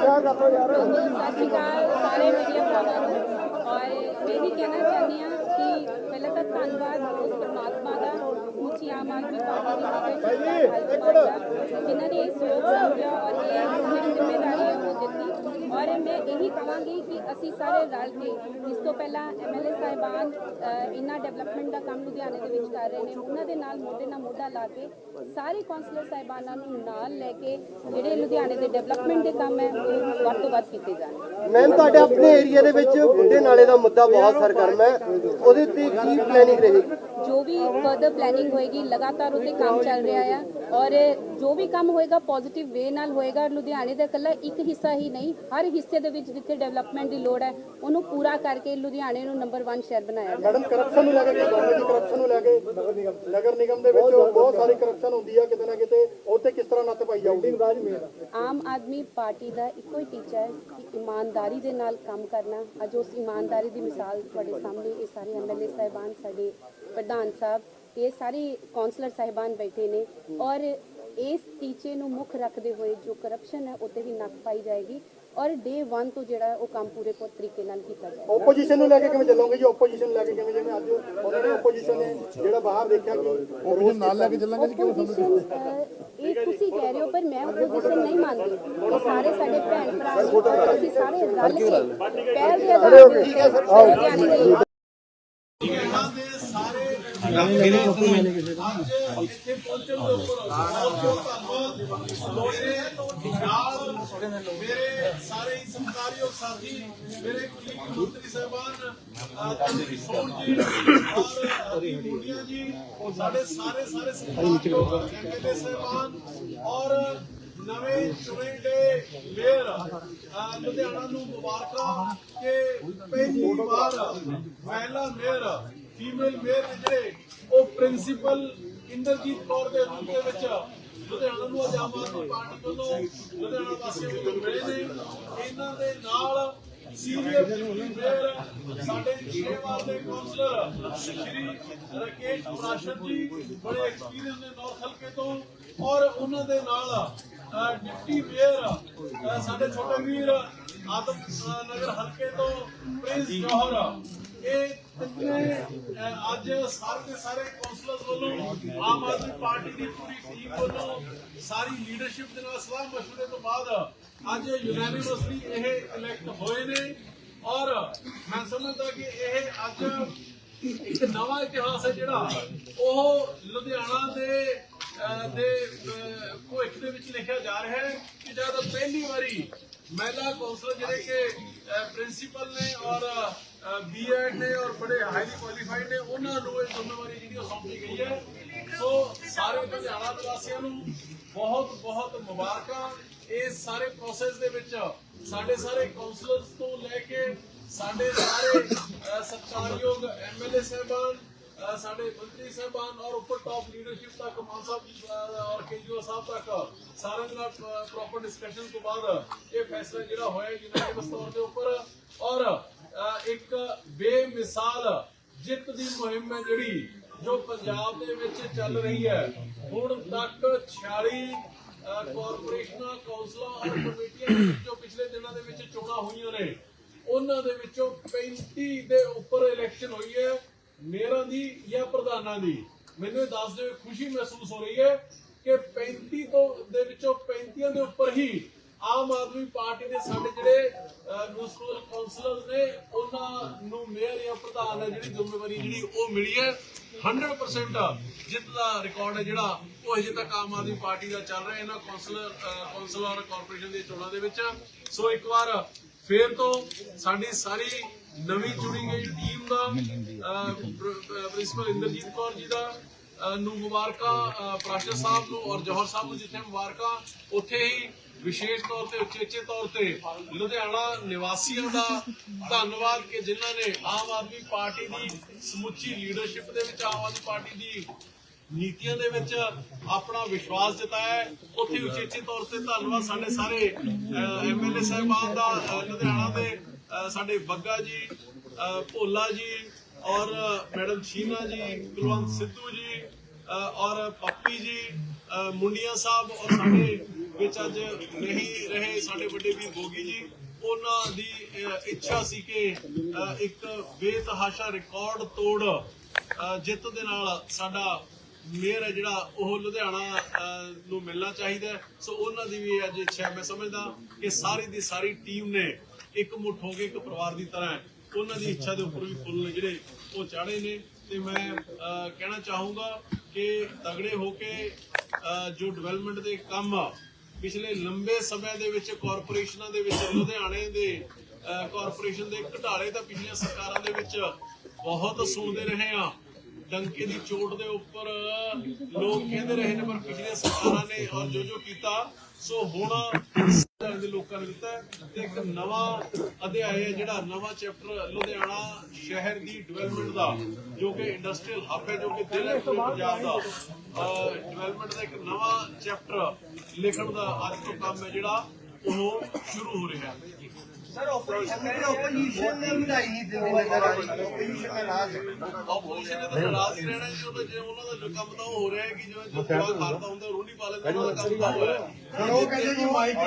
ਸਤਿ ਸ਼੍ਰੀ ਅਕਾਲ ਸਾਰੇ ਮੀਡੀਆ ਭਰਾਵਾਂ ਨੂੰ ਔਰ ਮੈਂ ਵੀ ਕਹਿਣਾ ਚਾਹੁੰਦੀ ਹਾਂ ਕਿ ਪਹਿਲਾਂ ਤਾਂ ਧੰਨਵਾਦ ਉਸ ਪਰਮਾਤਮਾ ਦਾ ਮੁੱਚੀ ਆਮ ਆਦਮੀ ਪਾਰਟੀ ਦੀ ਲੀਡਰਸ਼ਿਪ ਦਾ ਜਿਨ੍ਹਾਂ ਨੇ ਇਸ ਯੋਗ ਸਮਝਿਆ ਔਰ ਇਹ ਜਿਹੜੀ ਜ਼ਿੰਮੇਵਾਰੀ ਹੈ ਉਹ ਦਿੱਤੀ ਔਰ ਮੈਂ ਇਹੀ ਕਹਾਂਗੀ ਕਿ ਅਸੀਂ ਸਾਰੇ ਰਲ ਕੇ ਇਸ ਤੋਂ ਪਹਿਲਾਂ ਐਮਐਲਏ ਸਾਹਿਬਾਨ ਅ, ਡਿਵੈਲਪਮੈਂਟ ਦਾ ਕੰਮ ਲੁਧਿਆਣੇ ਦੇ ਵਿੱਚ ਕਰ ਰਹੇ ਨੇ। ਉਹਨਾਂ ਦੇ ਨਾਲ ਮੋਢੇ ਨਾਲ ਮੋਢਾ ਲਾ ਕੇ ਸਾਰੇ ਕੌਂਸਲਰ ਸਾਹਿਬਾਨਾਂ ਨੂੰ ਨਾਲ ਲੈ ਕੇ ਜਿਹੜੇ ਲੁਧਿਆਣੇ ਦੇ ਡਿਵੈਲਪਮੈਂਟ ਦੇ ਕੰਮ ਹੈ ਉਹ ਵੱਧ ਤੋਂ ਵੱਧ ਕੀਤੇ ਜਾਣ। ਮੈਮ ਤੁਹਾਡੇ ਆਪਣੇ ਏਰੀਆ ਦੇ ਵਿੱਚ ਬੁੱਢੇ ਨਾਲੇ ਦਾ ਮੁੱਦਾ ਬਹੁਤ ਸਰਗਰਮ ਹੈ। ਉਹਦੇ ਤੇ ਕੀ ਪਲੈਨਿੰਗ ਰਹੇਗੀ? ਜੋ ਵੀ ਫਰਦਰ ਪਲੈਨਿੰਗ ਹੋਏਗੀ ਲਗਾਤਾਰ ਉਹਤੇ ਕੰਮ ਚੱਲ ਰਿਹਾ ਆ ਔਰ ਜੋ ਵੀ ਕੰਮ ਹੋਏਗਾ ਪੋਜ਼ਿਟਿਵ ਵੇ ਨਾਲ ਹੋਏਗਾ। ਲੁਧਿਆਣੇ ਦਾ ਇਕੱਲਾ ਇੱਕ ਹਿੱਸਾ ਹੀ ਨਹੀਂ ਹਰ ਹਿੱਸੇ ਦੇ ਵਿੱਚ ਜਿੱਥੇ ਡਿਵੈਲਪਮੈਂਟ ਦੀ ਲੋੜ ਹੈ ਉਹਨੂੰ ਪੂਰਾ ਕਰਕੇ ਲੁਧਿਆਣੇ ਨੂੰ ਨੰਬਰ 1 ਸ਼ਹਿਰ ਬਣਾਇਆ ਜਾਵੇ ਮੈਡਮ ਕਰਪਸ਼ਨ ਨੂੰ ਲੈ ਕੇ ਗਵਰਨਮੈਂਟ ਦੀ ਕਰਪਸ਼ਨ ਨੂੰ ਲੈ ਕੇ ਨਗਰ ਨਿਗਮ ਨਗਰ ਨਿਗਮ ਦੇ ਵਿੱਚ ਬਹੁਤ ਸਾਰੀ ਕਰਪਸ਼ਨ ਹੁੰਦੀ ਆ ਕਿਤੇ ਨਾ ਕਿਤੇ ਤੇ ਕਿਸ ਤਰ੍ਹਾਂ ਨੱਥ ਪਾਈ ਜਾਊਗੀ? ਆਮ ਆਦਮੀ ਪਾਰਟੀ ਦਾ ਇੱਕੋ ਹੀ ਟੀਚਾ ਹੈ ਕਿ ਇਮਾਨਦਾਰੀ ਦੇ ਨਾਲ ਕੰਮ ਕਰਨਾ। ਅੱਜ ਉਸ ਇਮਾਨਦਾਰੀ ਦੀ ਮਿਸਾਲ ਤੁਹਾਡੇ ਸਾਹਮਣੇ ਇਹ ਸਾਰੇ ਐਮਐਲਏ ਸਾਹਿਬਾਨ ਸਾਡੇ ਪ੍ਰਧਾਨ ਸਾਹਿਬ ਇਹ ਸਾਰੇ ਕਾਉਂਸਲਰ ਸਾਹਿਬਾਨ ਬੈਠੇ ਨੇ ਔਰ ਇਸ ਟੀਚੇ ਨੂੰ ਮੁੱਖ ਰੱਖਦੇ ਹੋਏ ਜੋ ਕਰਪਸ਼ਨ ਹੈ ਉੱਤੇ ਵੀ ਨੱਥ ਪਾਈ ਜਾਏਗੀ ਔਰ ਡੇ 1 ਤੋਂ ਜਿਹੜਾ ਹੈ ਉਹ ਕੰਮ ਪੂਰੇ ਪੂਰੇ ਤਰੀਕੇ ਨਾਲ ਕੀਤਾ ਜਾਏਗਾ। ਆਪੋਜੀਸ਼ਨ ਨੂੰ ਲੈ ਕੇ ਕਿਵੇਂ ਚੱਲੋਗੇ ਜੀ? ਆਪੋਜੀਸ਼ਨ ਲੈ ਕੇ ਕਿਵੇਂ ਜਿਵੇਂ ਅੱਜ ਉਹਨਾਂ ਨੇ ਆਪੋਜੀਸ਼ਨ ਨੇ ਜਿਹੜਾ ਬਾਹਰ ਦੇਖਿਆ ਕਿ ਆਪੋਜੀਸ਼ਨ ਨਾਲ ਲੈ ਕੇ ਚੱਲਾਂਗੇ ਜੀ Opposition, ਅਹ, ਇਹ ਤੁਸੀਂ ਕਹਿ ਰਹੇ ਹੋ ਪਰ ਮੈਂ ਆਪੋਜੀਸ਼ਨ ਨਹੀਂ ਮੰਨਦੀ। ਇਹ ਸਾਰੇ ਸਾਡੇ ਭੈਣ ਭਰਾ ਅਸੀਂ ਸਾਰੇ ਰਲ ਕੇ ਪਹਿਲ ਦੇ ਆਧਾਰ ਤੇ ਇਹਨਾਂ ਦੇ ਸਾਰੇ ਮੇਰੇ ਕੋਲ ਅੱਜ ਇੱਥੇ ਪਹੁੰਚਣ ਦੇ ਉੱਪਰ ਬਹੁਤ ਬਹੁਤ ਧੰਨਵਾਦ ਨਾਲ ਮੇਰੇ ਸਾਰੇ ਹੀ ਸਤਿਕਾਰਯੋਗ ਸਾਥੀ ਮੇਰੇ ਕੁਲੀਗ ਮੰਤਰੀ ਸਾਹਿਬਾਨ ਸੋਨ ਜੀ ਔਰ ਮੁੰਡਿਆ ਜੀ ਸਾਡੇ ਸਾਰੇ ਸਾਰੇ ਸਤਿਕਾਰਯੋਗ ਐਮਐਲਏ ਸਾਹਿਬਾਨ ਔਰ ਨਵੇਂ ਚੁਣੇ ਗਏ ਮੇਅਰ ਲੁਧਿਆਣਾ ਨੂੰ ਮੁਬਾਰਕਾਂ ਕਿ ਪਹਿਲੀ ਵਾਰ ਮਹਿਲਾ ਮੇਅਰ ਫੀਮੇਲ ਮੇਅਰ ਜਿਹੜੇ ਉਹ ਪ੍ਰਿੰਸੀਪਲ ਇੰਦਰਜੀਤ ਕੌਰ ਦੇ ਰੂਪ ਦੇ ਵਿੱਚ ਲੁਧਿਆਣਾ ਨੂੰ ਅੱਜ ਆਦਮੀ ਪਾਰਟੀ ਵੱਲੋਂ ਲੁਧਿਆਣਾ ਵਾਸੀਆਂ ਵੱਲੋਂ ਮਿਲੇ ਨੇ। ਇਹਨਾਂ ਦੇ ਨਾਲ ਸੀਨੀਅਰ ਮੇਅਰ ਸਾਡੇ ਛੇਵਾਰ ਦੇ ਕਾਉਂਸਲਰ ਸ਼੍ਰੀ ਰਕੇਸ਼ ਪ੍ਰਾਸ਼ਰ ਜੀ ਬੜੇ ਐਕਸਪੀਰੀਅੰਸ ਨੇ ਨਾਰਥ ਹਲਕੇ ਤੋਂ ਔਰ ਉਹਨਾਂ ਦੇ ਨਾਲ ਡਿਪਟੀ ਮੇਅਰ ਸਾਡੇ ਛੋਟੇ ਵੀਰ ਆਦਮ ਨਗਰ ਹਲਕੇ ਤੋਂ ਪ੍ਰਿੰਸ ਜੌਹਰ ਇਹ ਤਿੰਨੇ ਅੱਜ ਸਾਰੇ ਦੇ ਸਾਰੇ ਕੌਂਸਲਰਸ ਵੱਲੋਂ ਆਮ ਆਦਮੀ ਪਾਰਟੀ ਦੀ ਪੂਰੀ ਟੀਮ ਵੱਲੋਂ ਸਾਰੀ ਲੀਡਰਸ਼ਿਪ ਦੇ ਨਾਲ ਸਲਾਹ ਮਸ਼ਵਰੇ ਤੋਂ ਬਾਅਦ ਅੱਜ ਯੂਨੈਨਿਮਸਲੀ ਇਹ ਇਲੈਕਟ ਹੋਏ ਨੇ। ਔਰ ਮੈਂ ਸਮਝਦਾ ਕਿ ਇਹ ਅੱਜ ਇੱਕ ਨਵਾਂ ਇਤਿਹਾਸ ਹੈ ਜਿਹੜਾ ਉਹ ਲੁਧਿਆਣਾ ਦੇ ਦੇ ਅਹ, ਦੇ ਵਿੱਚ ਲਿਖਿਆ ਜਾ ਰਿਹਾ ਹੈ ਕਿ ਜਦ ਪਹਿਲੀ ਵਾਰੀ ਮਹਿਲਾ ਕੌਂਸਲਰ ਜਿਹੜੇ ਕਿ ਪ੍ਰਿੰਸੀਪਲ ਨੇ ਔਰ ਬੀਐਡ ਨੇ ਔਰ ਬੜੇ ਹਾਈਲੀ ਕੁਆਲੀਫਾਈਡ ਨੇ, ਉਹਨਾਂ ਨੂੰ ਇਹ ਜ਼ਿੰਮੇਵਾਰੀ ਜਿਹੜੀ ਉਹ ਸੌਂਪੀ ਗਈ ਹੈ। ਸੋ ਸਾਰੇ ਲੁਧਿਆਣਾ ਨਿਵਾਸੀਆਂ ਨੂੰ ਬਹੁਤ ਬਹੁਤ ਮੁਬਾਰਕਾਂ। ਇਸ ਸਾਰੇ ਪ੍ਰੋਸੈਸ ਦੇ ਵਿੱਚ ਸਾਡੇ ਸਾਰੇ ਕਾਉਂਸਲਰਸ ਤੋਂ ਲੈ ਕੇ ਸਾਡੇ ਸਾਰੇ ਸਤਿਕਾਰਯੋਗ ਐਮਐਲਏ ਸਾਹਿਬਾਨ ਸਾਡੇ ਮੰਤਰੀ ਸਾਹਿਬਾਨ ਔਰ ਉੱਪਰ ਟਾਪ ਲੀਡਰਸ਼ਿਪ ਤੱਕ, ਮਾਨ ਸਾਹਿਬ ਔਰ ਕੇਜਰੀਵਾਲ ਸਾਹਿਬ ਤੱਕ, ਸਾਰਿਆਂ ਦੇ ਨਾਲ ਪ੍ਰੋਪਰ ਡਿਸਕਸ਼ਨ ਤੋਂ ਬਾਅਦ ਇਹ ਫੈਸਲਾ ਜਿਹੜਾ ਹੋਇਆ ਯੂਨਾਈਟਿਡ ਤੌਰ ਦੇ ਉੱਪਰ। ਔਰ ਇੱਕ ਬੇਮਿਸਾਲ ਜਿੱਤ ਦੀ ਮੁਹਿੰਮ ਹੈ ਜਿਹੜੀ, ਜੋ ਪੰਜਾਬ ਦੇ ਵਿੱਚ ਚੱਲ ਰਹੀ ਹੈ। ਹੁਣ ਤੱਕ 46 ਕਾਰਪੋਰੇਸ਼ਨਾਂ ਕੌਂਸਲਾਂ ਔਰ ਕਮੇਟੀਆਂ ਦੇ ਵਿੱਚ ਜੋ ਪਿਛਲੇ ਦਿਨਾਂ ਦੇ ਵਿੱਚ ਚੋਣਾਂ ਹੋਈਆਂ ਨੇ, ਉਹਨਾਂ ਦੇ ਵਿੱਚੋਂ 35 ਦੇ ਉੱਪਰ ਇਲੈਕਸ਼ਨ ਹੋਈ ਹੈ, ਮੇਅਰਾਂ ਦੀ ਜਾਂ ਪ੍ਰਧਾਨਾਂ ਦੀ। ਮੈਨੂੰ ਦੱਸ ਦਿਓ ਖੁਸ਼ੀ ਮਹਿਸੂਸ ਹੋ ਰਹੀ ਹੈ ਕਿ 35 ਤੋਂ, ਦੇ ਵਿੱਚੋਂ 35 ਦੇ ਉੱਪਰ ਹੀ ਆਮ ਆਦਮੀ ਪਾਰਟੀ ਦੇ ਸਾਡੇ ਜਿਹੜੇ ਮਿਊਨਿਸਪਲ ਕਾਉਂਸਲਰ ਨੇ, ਉਹਨਾਂ ਨੂੰ ਮੇਅਰ ਜਾਂ ਪ੍ਰਧਾਨ ਹੈ ਜਿਹੜੀ ਜ਼ਿੰਮੇਵਾਰੀ ਜਿਹੜੀ ਉਹ ਮਿਲੀ ਹੈ। 100% ਜਿੱਤ ਦਾ ਰਿਕਾਰਡ ਹੈ ਜਿਹੜਾ, ਉਹ ਅਜੇ ਤੱਕ ਆਮ ਆਦਮੀ ਪਾਰਟੀ ਦਾ ਚੱਲ ਰਿਹਾ ਇਹਨਾਂ ਕਾਉਂਸਲਰ ਕਾਉਂਸਲ ਕਾਰਪੋਰੇਸ਼ਨ ਦੀਆਂ ਚੋਣਾਂ ਦੇ ਵਿੱਚ। ਸੋ ਇੱਕ ਵਾਰ ਫੇਰ ਤੋਂ ਸਾਡੀ ਸਾਰੀ ਨਵੀਂ ਚੁਣੀ ਗਈ ਟੀਮ ਦਾ ਪ੍ਰਿੰਸੀਪਲ ਇੰਦਰਜੀਤ ਕੌਰ ਜੀ ਦਾ ਨੂੰ ਮੁਬਾਰਕਾਂ ਅਹ, ਸਾਹਿਬ ਨੂੰ ਔਰ ਜੋਹਰ ਸਾਹਿਬ ਨੂੰ ਜਿੱਥੇ ਮੁਬਾਰਕਾਂ ਉੱਥੇ ਹੀ ਵਿਸ਼ੇਸ਼ ਤੌਰ ਤੇ ਉਚੇਚੇ ਤੌਰ ਤੇ ਲੁਧਿਆਣਾ ਨਿਵਾਸੀਆਂ ਦਾ ਧੰਨਵਾਦ ਕਿ ਜਿਨ੍ਹਾਂ ਨੇ ਆਮ ਆਦਮੀ ਪਾਰਟੀ ਦੀ ਸਮੁੱਚੀ ਲੀਡਰਸ਼ਿਪ ਦੇ ਵਿੱਚ ਆਮ ਆਦਮੀ ਪਾਰਟੀ ਦੀ ਨੀਤੀਆਂ ਦੇ ਵਿੱਚ ਆਪਣਾ ਵਿਸ਼ਵਾਸ ਜਤਾਇਆ ਉੱਥੇ ਉਚੇਚੇ ਤੌਰ ਤੇ ਧੰਨਵਾਦ ਸਾਡੇ ਸਾਰੇ ਐਮਐਲਏ ਸਾਹਿਬਾਨ ਦਾ ਲੁਧਿਆਣਾ ਦੇ ਸਾਡੇ ਬੱਗਾ ਜੀ ਭੋਲਾ ਜੀ ਔਰ ਮੈਡਮ ਸ਼ੀਨਾ ਜੀ ਕੁਲਵੰਤ ਸਿੱਧੂ ਜੀ ਅਹ, ਔਰ ਪੱਪੀ ਜੀ ਮੁੰਡੀਆਂ ਸਾਹਿਬ ਔਰ ਸਾਡੇ ਵਿੱਚ ਅੱਜ ਨਹੀਂ ਰਹੇ ਸਾਡੇ ਵੱਡੇ ਵੀਰ ਗੋਗੀ ਜੀ। ਉਹਨਾਂ ਦੀ ਇੱਛਾ ਸੀ ਕਿ ਇੱਕ ਬੇਤਹਾਸ਼ਾ ਰਿਕਾਰਡ ਤੋੜ ਜਿੱਤ ਦੇ ਨਾਲ ਸਾਡਾ ਮੇਅਰ ਹੈ ਜਿਹੜਾ ਉਹ ਲੁਧਿਆਣਾ ਨੂੰ ਮਿਲਣਾ ਚਾਹੀਦਾ ਸੋ ਉਹਨਾਂ ਦੀ ਵੀ ਅੱਜ ਇੱਛਾ ਮੈਂ ਸਮਝਦਾ ਕਿ ਸਾਰੀ ਦੀ ਸਾਰੀ ਟੀਮ ਨੇ ਇੱਕ ਮੁੱਠ ਹੋ ਕੇ ਇੱਕ ਪਰਿਵਾਰ ਦੀ ਤਰ੍ਹਾਂ ਉਹਨਾਂ ਦੀ ਇੱਛਾ ਦੇ ਉੱਪਰ ਵੀ ਫੁੱਲ ਨੇ ਜਿਹੜੇ ਉਹ ਚਾੜੇ ਨੇ। ਤੇ ਮੈਂ ਕਹਿਣਾ ਚਾਹੂੰਗਾ ਕਿ ਤਗੜੇ ਹੋ ਕੇ ਜੋ ਡਿਵੈਲਪਮੈਂਟ ਦੇ ਕੰਮ ਆ, ਪਿਛਲੇ ਲੰਬੇ ਸਮੇਂ ਦੇ ਵਿੱਚ ਕਾਰਪੋਰੇਸ਼ਨਾਂ ਦੇ ਵਿੱਚ, ਲੁਧਿਆਣੇ ਦੇ ਕਾਰਪੋਰੇਸ਼ਨ ਦੇ ਘਟਾਲੇ ਤਾਂ ਪਿਛਲੀਆਂ ਸਰਕਾਰਾਂ ਦੇ ਵਿੱਚ ਬਹੁਤ ਸੁਣਦੇ ਰਹੇ ਆ। ਡੰਕੇ ਦੀ ਚੋਟ ਦੇ ਉੱਪਰ ਲੋਕ ਕਹਿੰਦੇ ਰਹੇ ਨੇ, ਪਰ ਪਿਛਲੀਆਂ ਸਰਕਾਰਾਂ ਨੇ ਔਰ ਜੋ ਜੋ ਕੀਤਾ ਸੋ ਹੁਣ ਸਰਕਾਰ ਦੇ ਲੋਕਾਂ ਨੇ ਦਿੱਤਾ ਤੇ ਇੱਕ ਨਵਾਂ ਅਧਿਆਇ ਹੈ ਜਿਹੜਾ ਨਵਾਂ ਚੈਪਟਰ ਲੁਧਿਆਣਾ ਸ਼ਹਿਰ ਦੀ ਡਿਵੈਲਪਮੈਂਟ ਦਾ, ਜੋ ਕਿ ਇੰਡਸਟਰੀਅਲ ਹੱਬ ਹੈ, ਜੋ ਕਿ ਦਿਲ ਹੈ ਪੂਰੇ ਪੰਜਾਬ ਦਾ। ਡਿਵੈਲਪਮੈਂਟ ਦਾ ਇੱਕ ਨਵਾਂ ਚੈਪਟਰ ਲਿਖਣ ਦਾ ਅੱਜ ਤੋਂ ਕੰਮ ਹੈ ਜਿਹੜਾ ਉਹ ਸ਼ੁਰੂ ਹੋ ਰਿਹਾ ਹੈ। ਸਰ ਆਪੋਜੀਸ਼ਨ ਨੇ ਵਧਾਈ ਨਹੀਂ ਦਿੰਦੇ ਨਜ਼ਰ ਆ ਰਹੀ ਆਪੋਜੀਸ਼ਨ ਨਾਰਾਜ਼ ਹੈ ਆਪੋਜੀਸ਼ਨ ਨੇ ਤਾਂ ਨਾਰਾਜ਼ ਹੀ ਰਹਿਣਾ ਜੀ ਉਹਦਾ ਜੇ ਉਹਨਾਂ ਦਾ ਜੋ ਕੰਮ ਤਾਂ ਉਹ ਹੋ ਰਿਹਾ ਹੈ ਕਿ ਜਿਵੇਂ ਜੋ ਖਵਾ ਖਾਰਦਾ ਹੁੰਦਾ ਰੂੜੀ ਪਾ ਲੈਂਦਾ ਉਹਨਾਂ ਦਾ ਕੰਮ ਤਾਂ ਹੋ ਰਿਹਾ ਹੈ। ਹੁਣ ਉਹ ਕਹਿੰਦੇ ਜੀ ਮਾਈਕ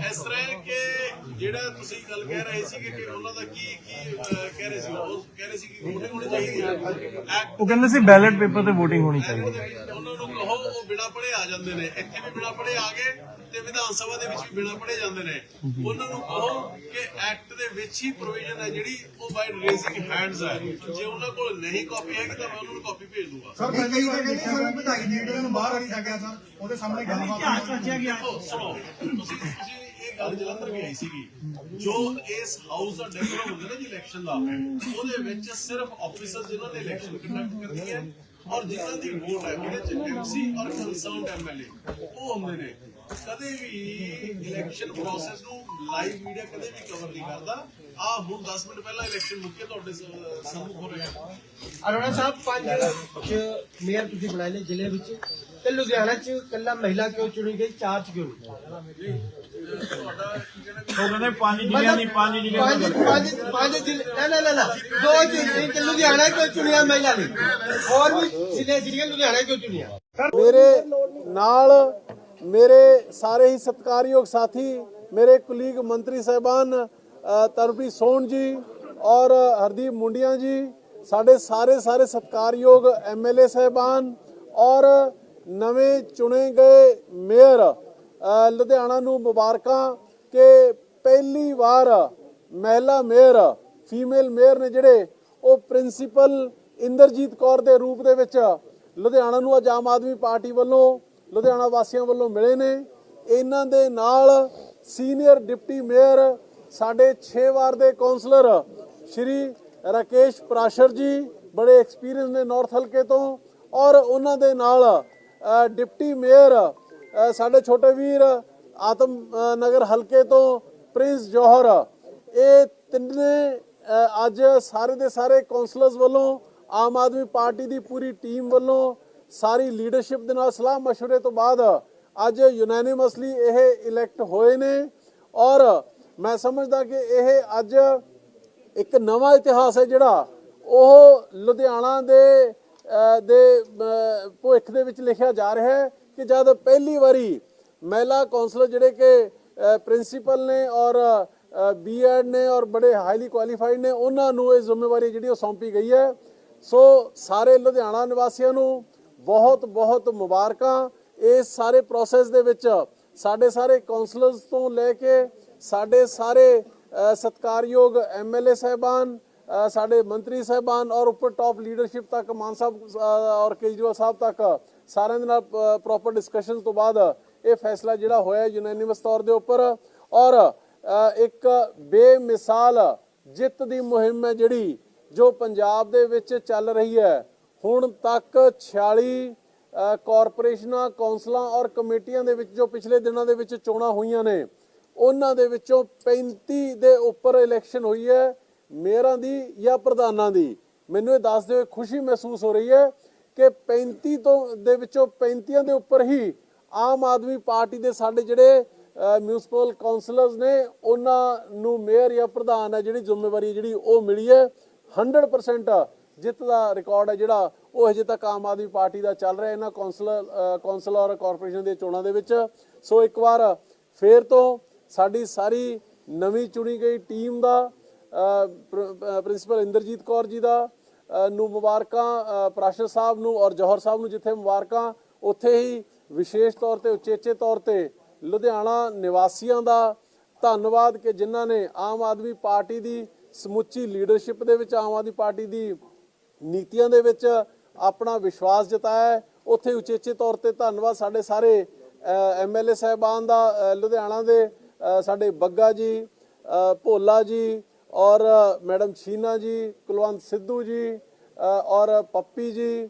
ਇਸ ਤਰ੍ਹਾਂ ਹੈ ਕਿ ਜਿਹੜਾ ਤੁਸੀਂ ਗੱਲ ਕਹਿ ਰਹੇ ਸੀ ਕਿ ਉਹਨਾਂ ਦਾ ਕੀ ਕੀ ਅਹ, ਕਹਿ ਰਹੇ ਸੀ ਉਹ ਕਹਿ ਰਹੇ ਸੀ ਕਿ ਵੋਟਿੰਗ ਹੋਣੀ ਚਾਹੀਦੀ ਹੈ। ਐਕਟ ਉਹ ਕਹਿੰਦੇ ਸੀ ਬੈਲਟ ਪੇਪਰ ਤੇ VOTING ਹੋਣੀ ਚਾਹੀਦੀ ਵਿੱਚ ਉਹਨਾਂ ਨੂੰ ਕਹੋ ਉਹ ਬਿਨਾ ਪੜੇ ਆ ਜਾਂਦੇ ਨੇ। ਇੱਥੇ ਵੀ ਬਿਨਾ ਪੜੇ ਆ ਗਏ। ਤੇ ਵਿਧਾਨ ਸਭਾ ਦੇ ਵਿੱਚ ਵੀ ਬਿਨਾ ਪੜੇ ਜਾਂਦੇ ਨੇ। ਉਹਨਾਂ ਨੂੰ ਕਹੋ ਕਿ ਐਕਟ ਦੇ ਵਿੱਚ ਹੀ ਪ੍ਰੋਵੀਜ਼ਨ ਹੈ ਜਿਹੜੀ ਉਹ ਬਾਈ ਰੇਜ਼ਿੰਗ ਹੈਂਡਸ ਹੈ। ਜੇ ਉਹਨਾਂ ਕੋਲ ਨਹੀਂ ਕਾਪੀ ਹੈਗੀ ਤਾਂ ਮੈਂ ਉਹਨਾਂ ਨੂੰ ਕਾਪੀ ਭੇਜ ਦੂੰਗਾ। ਸਰ ਪਹਿਲੀ ਵਾਰ ਕਹਿੰਦੇ ਸਾਨੂੰ ਵਧਾਈ ਦੇ ਕੇ ਨੂੰ ਬਾਹਰ ਨਹੀਂ ਸਕਿਆ ਸਰ ਉਹਦੇ ਸਾਹਮਣੇ ਗੱਲਬਾਤ ਦੇਖੋ ਸੁਣੋ ਤੁਸੀਂ ਤੁਸੀਂ ਇਹ ਗੱਲ ਜਲੰਧਰ ਵੀ ਆਈ ਸੀਗੀ। ਜੋ ਇਸ ਹਾਊਸ ਦਾ ਡੈਕੋਰਮ ਹੁੰਦਾ ਨਾ ਜੀ ਇਲੈਕਸ਼ਨ ਦਾ ਉਹਦੇ ਵਿੱਚ ਸਿਰਫ ਆਫੀਸਰ ਜਿਨ੍ਹਾਂ ਨੇ ਇਲੈਕਸ਼ਨ ਕੰਡਕਟ ਕਰਨੀ ਹੈ ਔਰ ਜਿਨ੍ਹਾਂ ਦੀ ਵੋਟ ਹੈ ਉਹਦੇ ਚ ਐਮਸੀ ਔਰ ਕੰਸਰਨਡ ਐਮਐਲਏ ਉਹ ਹੁੰਦੇ ਨੇ। ਕਦੇ ਵੀ ਇਲੈਕਸ਼ਨ ਪ੍ਰੋਸੈਸ ਨੂੰ ਲਾਈਵ ਮੀਡੀਆ ਕਦੇ ਵੀ ਕਵਰ ਨਹੀਂ ਕਰਦਾ। ਆ ਹੁਣ 10 ਮਿੰਟ ਪਹਿਲਾਂ ਇਲੈਕਸ਼ਨ ਮੁੱਕੇ ਤੁਹਾਡੇ ਸਾਹਮਣੇ ਹੋ ਰਿਹਾ। ਅਰੋੜਾ ਸਾਹਿਬ ਪੰਜ ਚ ਮੇਅਰ ਤੁਸੀਂ ਬਣਾਏ ਨੇ ਜ਼ਿਲ੍ਹੇ ਵਿੱਚ ਤੇ ਲੁਧਿਆਣਾ ਚ ਕੱਲਾ ਮਹਿਲਾ ਕਿਉਂ ਚੁਣੀ ਗਈ ਚਾਰ ਚ ਕਿਉਂ? ਨਹੀਂ ਤੁਹਾਡਾ ਕੀ ਕਹਿਣਾ ਉਹ ਕਹਿੰਦੇ ਪੰਜ ਜ਼ਿਲ੍ਹਿਆਂ ਦੀ ਪੰਜ ਜ਼ਿਲ੍ਹਿਆਂ ਪੰਜ ਪੰਜ ਪੰਜ ਜ਼ਿਲ੍ਹੇ ਨਾ ਨਾ ਨਾ ਦੋ ਜ਼ਿਲ੍ਹੇ ਲੁਧਿਆਣਾ ਕਿਉਂ ਚੁਣਿਆ ਮਹਿਲਾ ਨੇ? ਹੋਰ ਵੀ ਜ਼ਿਲ੍ਹੇ ਜਿਹੜੀਆਂ ਲੁਧਿਆਣਾ ਕਿਉਂ ਚੁਣਿਆ? ਮੇਰੇ ਨਾਲ ਮੇਰੇ ਸਾਰੇ ਹੀ ਸਤਿਕਾਰਯੋਗ ਸਾਥੀ ਮੇਰੇ ਕੁਲੀਗ ਮੰਤਰੀ ਸਾਹਿਬਾਨ ਅ, ਤਰਨਪ੍ਰੀਤ ਸੋਨ ਜੀ ਔਰ ਹਰਦੀਪ ਮੁੰਡੀਆਂ ਜੀ ਸਾਡੇ ਸਾਰੇ ਸਾਰੇ ਸਤਿਕਾਰਯੋਗ ਐਮਐਲਏ ਸਹਿਬਾਨ ਔਰ ਨਵੇਂ ਚੁਣੇ ਗਏ ਮੇਅਰ ਲੁਧਿਆਣਾ ਨੂੰ ਮੁਬਾਰਕਾਂ ਕਿ ਪਹਿਲੀ ਵਾਰ ਮਹਿਲਾ ਮੇਅਰ ਫੀਮੇਲ ਮੇਅਰ ਨੇ ਜਿਹੜੇ ਉਹ ਪ੍ਰਿੰਸੀਪਲ ਇੰਦਰਜੀਤ ਕੌਰ ਦੇ ਰੂਪ ਦੇ ਵਿੱਚ ਲੁਧਿਆਣਾ ਨੂੰ ਅੱਜ ਆਮ ਆਦਮੀ ਪਾਰਟੀ ਵੱਲੋਂ ਲੁਧਿਆਣਾ ਵਾਸੀਆਂ ਵੱਲੋਂ ਮਿਲੇ ਨੇ। ਇਹਨਾਂ ਦੇ ਨਾਲ ਸੀਨੀਅਰ ਡਿਪਟੀ ਮੇਅਰ, ਸਾਡੇ 6 ਵਾਰ ਦੇ ਕਾਉਂਸਲਰ ਸ਼੍ਰੀ ਰਾਕੇਸ਼ ਪ੍ਰਾਸ਼ਰ ਜੀ, ਬੜੇ ਐਕਸਪੀਰੀਅੰਸ ਨੇ ਨਾਰਥ ਹਲਕੇ ਤੋਂ। ਔਰ ਉਹਨਾਂ ਦੇ ਨਾਲ ਡਿਪਟੀ ਮੇਅਰ ਸਾਡੇ ਛੋਟੇ ਵੀਰ, ਆਤਮ ਨਗਰ ਹਲਕੇ ਤੋਂ ਪ੍ਰਿੰਸ ਜੋਹਰ। ਇਹ ਤਿੰਨੇ ਅੱਜ ਸਾਰੇ ਦੇ ਸਾਰੇ ਕਾਉਂਸਲਰਸ ਵੱਲੋਂ, ਆਮ ਆਦਮੀ ਪਾਰਟੀ ਦੀ ਪੂਰੀ ਟੀਮ ਵੱਲੋਂ ਸਾਰੀ ਲੀਡਰਸ਼ਿਪ ਦੇ ਨਾਲ ਸਲਾਹ مشورے ਤੋਂ ਬਾਅਦ ਅੱਜ ਯੂਨੈਨਿਮਸਲੀ ਇਹ ਇਲੈਕਟ ਹੋਏ ਨੇ ਔਰ ਮੈਂ ਸਮਝਦਾ ਕਿ ਇਹ ਅੱਜ ਇੱਕ ਨਵਾਂ ਇਤਿਹਾਸ ਹੈ ਜਿਹੜਾ ਉਹ ਲੁਧਿਆਣਾ ਦੇ ਅ, ਦੇ ਅ, ਭਵਿੱਖ ਦੇ ਵਿੱਚ ਲਿਖਿਆ ਜਾ ਰਿਹਾ ਹੈ ਕਿ ਜਦ ਪਹਿਲੀ ਵਾਰੀ ਮਹਿਲਾ ਕਾਉਂਸਲਰ ਜਿਹੜੇ ਕਿ ਪ੍ਰਿੰਸੀਪਲ ਨੇ ਔਰ ਬੀਐਡ ਨੇ ਔਰ ਬੜੇ ਹਾਈਲੀ ਕੁਆਲੀਫਾਈਡ ਨੇ ਉਹਨਾਂ ਨੂੰ ਇਹ ਜ਼ਿੰਮੇਵਾਰੀ ਜਿਹੜੀ ਉਹ ਸੌਂਪੀ ਗਈ ਹੈ ਸੋ ਸਾਰੇ ਲੁਧਿਆਣਾ ਨਿਵਾਸੀਆਂ ਨੂੰ ਬਹੁਤ ਬਹੁਤ ਮੁਬਾਰਕਾਂ। ਇਸ ਸਾਰੇ ਪ੍ਰੋਸੈਸ ਦੇ ਵਿੱਚ ਸਾਡੇ ਸਾਰੇ ਕਾਉਂਸਲਰਸ ਤੋਂ ਲੈ ਕੇ ਸਾਡੇ ਸਾਰੇ ਅ, ਸਤਿਕਾਰਯੋਗ ਐਮਐਲਏ ਸਹਿਬਾਨ ਅ, ਸਾਡੇ ਮੰਤਰੀ ਸਹਿਬਾਨ ਔਰ ਉੱਪਰ ਟਾਪ ਲੀਡਰਸ਼ਿਪ ਤੱਕ ਮਾਨ ਸਾਹਿਬ ਔਰ ਕੇਜਰੀਵਾਲ ਸਾਹਿਬ ਤੱਕ ਸਾਰਿਆਂ ਦੇ ਨਾਲ ਪ੍ਰੋਪਰ ਡਿਸਕਸ਼ਨ ਤੋਂ ਬਾਅਦ ਇਹ ਫੈਸਲਾ ਜਿਹੜਾ ਹੋਇਆ ਯੂਨੈਨਿਮਸ ਤੌਰ ਦੇ ਉੱਪਰ ਔਰ ਇੱਕ ਬੇਮਿਸਾਲ ਜਿੱਤ ਦੀ ਮੁਹਿੰਮ ਹੈ ਜਿਹੜੀ ਜੋ ਪੰਜਾਬ ਦੇ ਵਿੱਚ ਚੱਲ ਰਹੀ ਹੈ। ਹੁਣ ਤੱਕ 46 ਅ, ਕਾਰਪੋਰੇਸ਼ਨਾਂ ਕੌਂਸਲਾਂ ਔਰ ਕਮੇਟੀਆਂ ਦੇ ਵਿੱਚ ਜੋ ਪਿਛਲੇ ਦਿਨਾਂ ਦੇ ਵਿੱਚ ਚੋਣਾਂ ਹੋਈਆਂ ਨੇ ਉਹਨਾਂ ਦੇ ਵਿੱਚੋਂ 35 ਦੇ ਉੱਪਰ ਇਲੈਕਸ਼ਨ ਹੋਈ ਹੈ ਮੇਅਰਾਂ ਦੀ ਜਾਂ ਪ੍ਰਧਾਨਾਂ ਦੀ। ਮੈਨੂੰ ਇਹ ਦੱਸਦੇ ਹੋਏ ਖੁਸ਼ੀ ਮਹਿਸੂਸ ਹੋ ਰਹੀ ਹੈ ਕਿ 35 ਤੋਂ ਦੇ ਵਿੱਚੋਂ 35 ਦੇ ਉੱਪਰ ਹੀ ਆਮ ਆਦਮੀ ਪਾਰਟੀ ਦੇ ਸਾਡੇ ਜਿਹੜੇ ਮਿਊਨਿਸਪਲ ਕਾਉਂਸਲਰਸ ਨੇ ਉਹਨਾਂ ਨੂੰ ਮੇਅਰ ਜਾਂ ਪ੍ਰਧਾਨ ਹੈ ਜਿਹੜੀ ਜ਼ਿੰਮੇਵਾਰੀ ਜਿਹੜੀ ਉਹ ਮਿਲੀ ਹੈ। 100% ਜਿੱਤ ਦਾ ਰਿਕਾਰਡ ਹੈ ਜਿਹੜਾ ਉਹ ਹਜੇ ਤੱਕ ਆਮ ਆਦਮੀ ਪਾਰਟੀ ਦਾ ਚੱਲ ਰਿਹਾ ਇਹਨਾਂ ਕਾਉਂਸਲਰ ਕੌਂਸਲ ਔਰ ਕਾਰਪੋਰੇਸ਼ਨ ਦੀਆਂ ਚੋਣਾਂ ਦੇ ਵਿੱਚ। ਸੋ ਇੱਕ ਵਾਰ ਫੇਰ ਤੋਂ ਸਾਡੀ ਸਾਰੀ ਨਵੀਂ ਚੁਣੀ ਗਈ ਟੀਮ ਦਾ ਪ੍ਰਿੰਸੀਪਲ ਇੰਦਰਜੀਤ ਕੌਰ ਜੀ ਦਾ ਨੂੰ ਮੁਬਾਰਕਾਂ ਪ੍ਰਾਸ਼ਰ ਸਾਹਿਬ ਨੂੰ ਔਰ ਜੌਹਰ ਸਾਹਿਬ ਨੂੰ ਜਿੱਥੇ ਮੁਬਾਰਕਾਂ, ਉੱਥੇ ਹੀ ਵਿਸ਼ੇਸ਼ ਤੌਰ ਤੇ, ਉਚੇਚੇ ਤੌਰ ਤੇ ਲੁਧਿਆਣਾ ਨਿਵਾਸੀਆਂ ਦਾ ਧੰਨਵਾਦ ਕਿ ਜਿਨ੍ਹਾਂ ਨੇ ਆਮ ਆਦਮੀ ਪਾਰਟੀ ਦੀ ਸਮੁੱਚੀ ਲੀਡਰਸ਼ਿਪ ਦੇ ਵਿੱਚ, ਆਮ ਆਦਮੀ ਪਾਰਟੀ ਦੀ ਨੀਤੀਆਂ ਦੇ ਵਿੱਚ ਆਪਣਾ ਵਿਸ਼ਵਾਸ ਜਤਾਇਆ ਉੱਥੇ ਉਚੇਚੇ ਤੌਰ ਤੇ ਧੰਨਵਾਦ ਸਾਡੇ ਸਾਰੇ ਐਮਐਲਏ ਸਾਹਿਬਾਨ ਦਾ ਲੁਧਿਆਣਾ ਦੇ ਸਾਡੇ ਬੱਗਾ ਜੀ ਭੋਲਾ ਜੀ ਔਰ ਮੈਡਮ ਛੀਨਾ ਜੀ, ਕੁਲਵੰਤ ਸਿੱਧੂ ਜੀ ਔਰ ਪੱਪੀ ਜੀ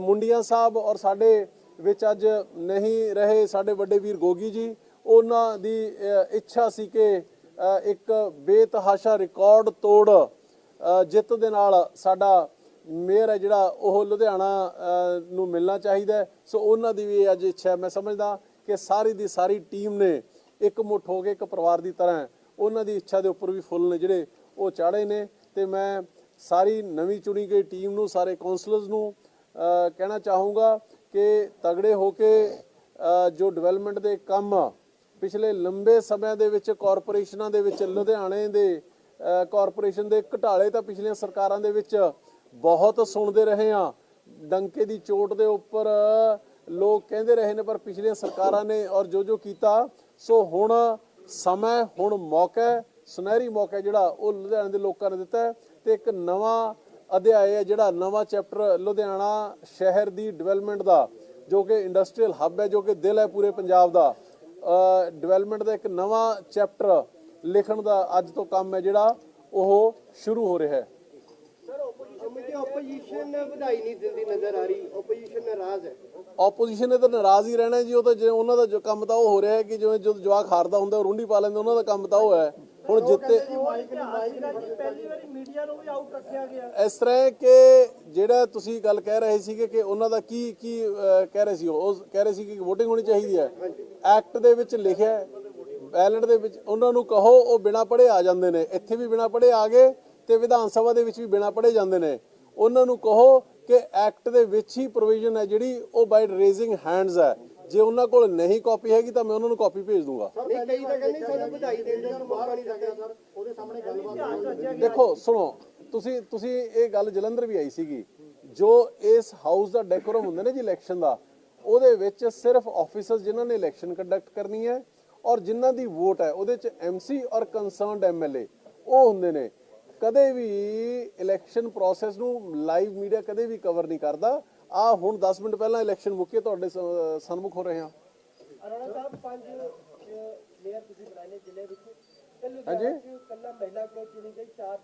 ਮੁੰਡੀਆਂ ਸਾਹਿਬ ਔਰ ਸਾਡੇ ਵਿੱਚ ਅੱਜ ਨਹੀਂ ਰਹੇ ਸਾਡੇ ਵੱਡੇ ਵੀਰ ਗੋਗੀ ਜੀ। ਉਹਨਾਂ ਦੀ ਇੱਛਾ ਸੀ ਕਿ ਇੱਕ ਬੇਤਹਾਸ਼ਾ ਰਿਕਾਰਡ ਤੋੜ ਜਿੱਤ ਦੇ ਨਾਲ ਸਾਡਾ ਮੇਅਰ ਹੈ ਜਿਹੜਾ ਉਹ ਲੁਧਿਆਣਾ ਨੂੰ ਮਿਲਣਾ ਚਾਹੀਦਾ ਸੋ ਉਹਨਾਂ ਦੀ ਵੀ ਅੱਜ ਇੱਛਾ ਹੈ। ਮੈਂ ਸਮਝਦਾ ਕਿ ਸਾਰੀ ਦੀ ਸਾਰੀ ਟੀਮ ਨੇ ਇੱਕ ਮੁੱਠ ਹੋ ਕੇ ਇੱਕ ਪਰਿਵਾਰ ਦੀ ਤਰ੍ਹਾਂ ਉਹਨਾਂ ਦੀ ਇੱਛਾ ਦੇ ਉੱਪਰ ਵੀ ਫੁੱਲ ਨੇ ਜਿਹੜੇ ਉਹ ਚਾੜੇ ਨੇ ਤੇ ਮੈਂ ਸਾਰੀ ਨਵੀਂ ਚੁਣੀ ਗਈ ਟੀਮ ਨੂੰ ਸਾਰੇ ਕਾਉਂਸਲਰਸ ਨੂੰ ਕਹਿਣਾ ਚਾਹੂੰਗਾ ਕਿ ਤਗੜੇ ਹੋ ਕੇ ਜੋ ਡਿਵੈਲਪਮੈਂਟ ਦੇ ਕੰਮ ਪਿਛਲੇ ਲੰਬੇ ਸਮਿਆਂ ਦੇ ਵਿੱਚ ਕਾਰਪੋਰੇਸ਼ਨਾਂ ਦੇ ਵਿੱਚ ਲੁਧਿਆਣੇ ਦੇ ਅ, ਕਾਰਪੋਰੇਸ਼ਨ ਦੇ ਘਟਾਲੇ ਤਾਂ ਪਿਛਲੀਆਂ ਸਰਕਾਰਾਂ ਦੇ ਵਿੱਚ ਬਹੁਤ ਸੁਣਦੇ ਰਹੇ ਆ ਡੰਕੇ ਦੀ ਚੋਟ ਦੇ ਉੱਪਰ ਲੋਕ ਕਹਿੰਦੇ ਰਹੇ ਨੇ, ਪਰ ਪਿਛਲੀਆਂ ਸਰਕਾਰਾਂ ਨੇ ਔਰ ਜੋ ਜੋ ਕੀਤਾ, ਸੋ ਹੁਣ ਸਮਾਂ, ਹੁਣ ਮੌਕਾ ਸੁਨਹਿਰੀ ਮੌਕਾ ਜਿਹੜਾ, ਉਹ ਲੁਧਿਆਣੇ ਦੇ ਲੋਕਾਂ ਨੇ ਦਿੱਤਾ ਹੈ ਤੇ ਇੱਕ ਨਵਾਂ ਅਧਿਆਇ ਹੈ ਜਿਹੜਾ ਨਵਾਂ ਚੈਪਟਰ ਲੁਧਿਆਣਾ ਸ਼ਹਿਰ ਦੀ ਡਿਵੈਲਪਮੈਂਟ ਦਾ, ਜੋ ਕਿ ਇੰਡਸਟਰੀਅਲ ਹੱਬ ਹੈ, ਜੋ ਕਿ ਦਿਲ ਹੈ ਪੂਰੇ ਪੰਜਾਬ ਦਾ। ਡਿਵੈਲਪਮੈਂਟ ਦਾ ਇੱਕ ਨਵਾਂ ਚੈਪਟਰ ਲਿਖਣ ਦਾ ਅੱਜ ਤੋਂ ਕੰਮ ਹੈ ਜਿਹੜਾ, ਉਹ ਸ਼ੁਰੂ ਹੋ ਰਿਹਾ ਹੈ। ਕਮੇਟੀ ਆਪੋਜੀਸ਼ਨ ਵਧਾਈ ਨਹੀਂ ਦਿੰਦੀ ਨਜ਼ਰ ਆ ਰਹੀ ਆਪੋਜੀਸ਼ਨ ਨਾਰਾਜ਼ ਹੈ। ਆਪੋਜੀਸ਼ਨ ਨੇ ਤਾਂ ਨਾਰਾਜ਼ ਹੀ ਰਹਿਣਾ ਜੀ ਉਹ ਤਾਂ ਜੇ ਉਹਨਾਂ ਦਾ ਜੋ ਕੰਮ ਤਾਂ ਉਹ ਹੋ ਰਿਹਾ ਹੈ ਕਿ ਜਿਵੇਂ ਜਦੋਂ ਜਵਾਕ ਹਾਰਦਾ ਹੁੰਦਾ ਉਹ ਰੁੰਡੀ ਪਾ ਲੈਂਦੇ ਉਹਨਾਂ ਦਾ ਕੰਮ ਤਾਂ ਉਹ ਹੈ। ਹੁਣ ਜਿੱਤੇ ਇਸ ਤਰ੍ਹਾਂ ਹੈ ਕਿ ਜਿਹੜਾ ਤੁਸੀਂ ਗੱਲ ਕਹਿ ਰਹੇ ਸੀਗੇ ਕਿ ਉਹਨਾਂ ਦਾ ਕੀ ਕੀ ਕਹਿ ਰਹੇ ਸੀ ਉਹ ਕਹਿ ਰਹੇ ਸੀ ਕਿ VOTING ਹੋਣੀ ਚਾਹੀਦੀ ਹੈ। ਐਕਟ ਦੇ ਵਿੱਚ ਲਿਖਿਆ ਬੈਲਟ ਦੇ ਵਿੱਚ ਉਹਨਾਂ ਨੂੰ ਕਹੋ ਉਹ ਬਿਨਾ ਪੜ੍ਹੇ ਆ ਜਾਂਦੇ ਨੇ। ਇੱਥੇ ਵੀ ਬਿਨਾ ਪੜ੍ਹੇ ਆ ਗਏ ਤੇ ਵਿਧਾਨ ਸਭਾ ਦੇ ਵਿੱਚ ਵੀ ਬਿਨਾ ਪੜ੍ਹੇ ਜਾਂਦੇ ਨੇ। ਉਹਨਾਂ ਨੂੰ ਕਹੋ ਕਿ ਐਕਟ ਦੇ ਵਿੱਚ ਹੀ ਪ੍ਰੋਵੀਜ਼ਨ ਹੈ ਜਿਹੜੀ ਉਹ ਬਾਈ ਰੇਜ਼ਿੰਗ ਹੈਂਡਸ ਹੈ। ਜੇ ਉਹਨਾਂ ਕੋਲ ਨਹੀਂ ਕਾਪੀ ਹੈਗੀ ਤਾਂ ਮੈਂ ਉਹਨਾਂ ਨੂੰ ਕਾਪੀ ਭੇਜ ਦੂੰਗਾ। ਦੇਖੋ ਸੁਣੋ ਤੁਸੀਂ ਤੁਸੀਂ ਇਹ ਗੱਲ ਜਲੰਧਰ ਵੀ ਆਈ ਸੀਗੀ। ਜੋ ਇਸ ਹਾਊਸ ਦਾ ਡੈਕੋਰਮ ਹੁੰਦਾ ਨਾ ਜੀ ਇਲੈਕਸ਼ਨ ਦਾ ਉਹਦੇ ਵਿੱਚ ਸਿਰਫ ਆਫੀਸਰਸ ਜਿਨ੍ਹਾਂ ਨੇ ਇਲੈਕਸ਼ਨ ਕੰਡਕਟ ਕਰਨੀ ਹੈ ਔਰ ਜਿਨ੍ਹਾਂ ਦੀ ਵੋਟ ਹੈ ਉਹਦੇ ਚ ਐਮਸੀ ਔਰ ਕੰਸਰਨਡ ਐਮਐਲਏ ਉਹ ਹੁੰਦੇ ਨੇ। ਕਦੇ ਵੀ ਇਲੈਕਸ਼ਨ ਪ੍ਰੋਸੈਸ ਨੂੰ ਲਾਈਵ ਮੀਡੀਆ ਕਦੇ ਵੀ ਕਵਰ ਨਹੀਂ ਕਰਦਾ। ਆ ਹੁਣ 10 ਮਿੰਟ ਪਹਿਲਾਂ ਇਲੈਕਸ਼ਨ ਮੁੱਕੇ ਤੁਹਾਡੇ ਸਨਮੁਖ ਹੋ ਰਹੇ ਹਾਂ। ਅਰੋੜਾ ਸਾਹਿਬ ਪੰਜ ਮੇਅਰ ਤੁਸੀਂ ਬਣਾਏ ਨੇ ਜ਼ਿਲ੍ਹੇ ਵਿੱਚ। ਹਾਂਜੀ। ਕੱਲਾ ਮਹਿਲਾ ਕਿਉਂ ਚੁਣੀ ਗਈ ਚਾਰ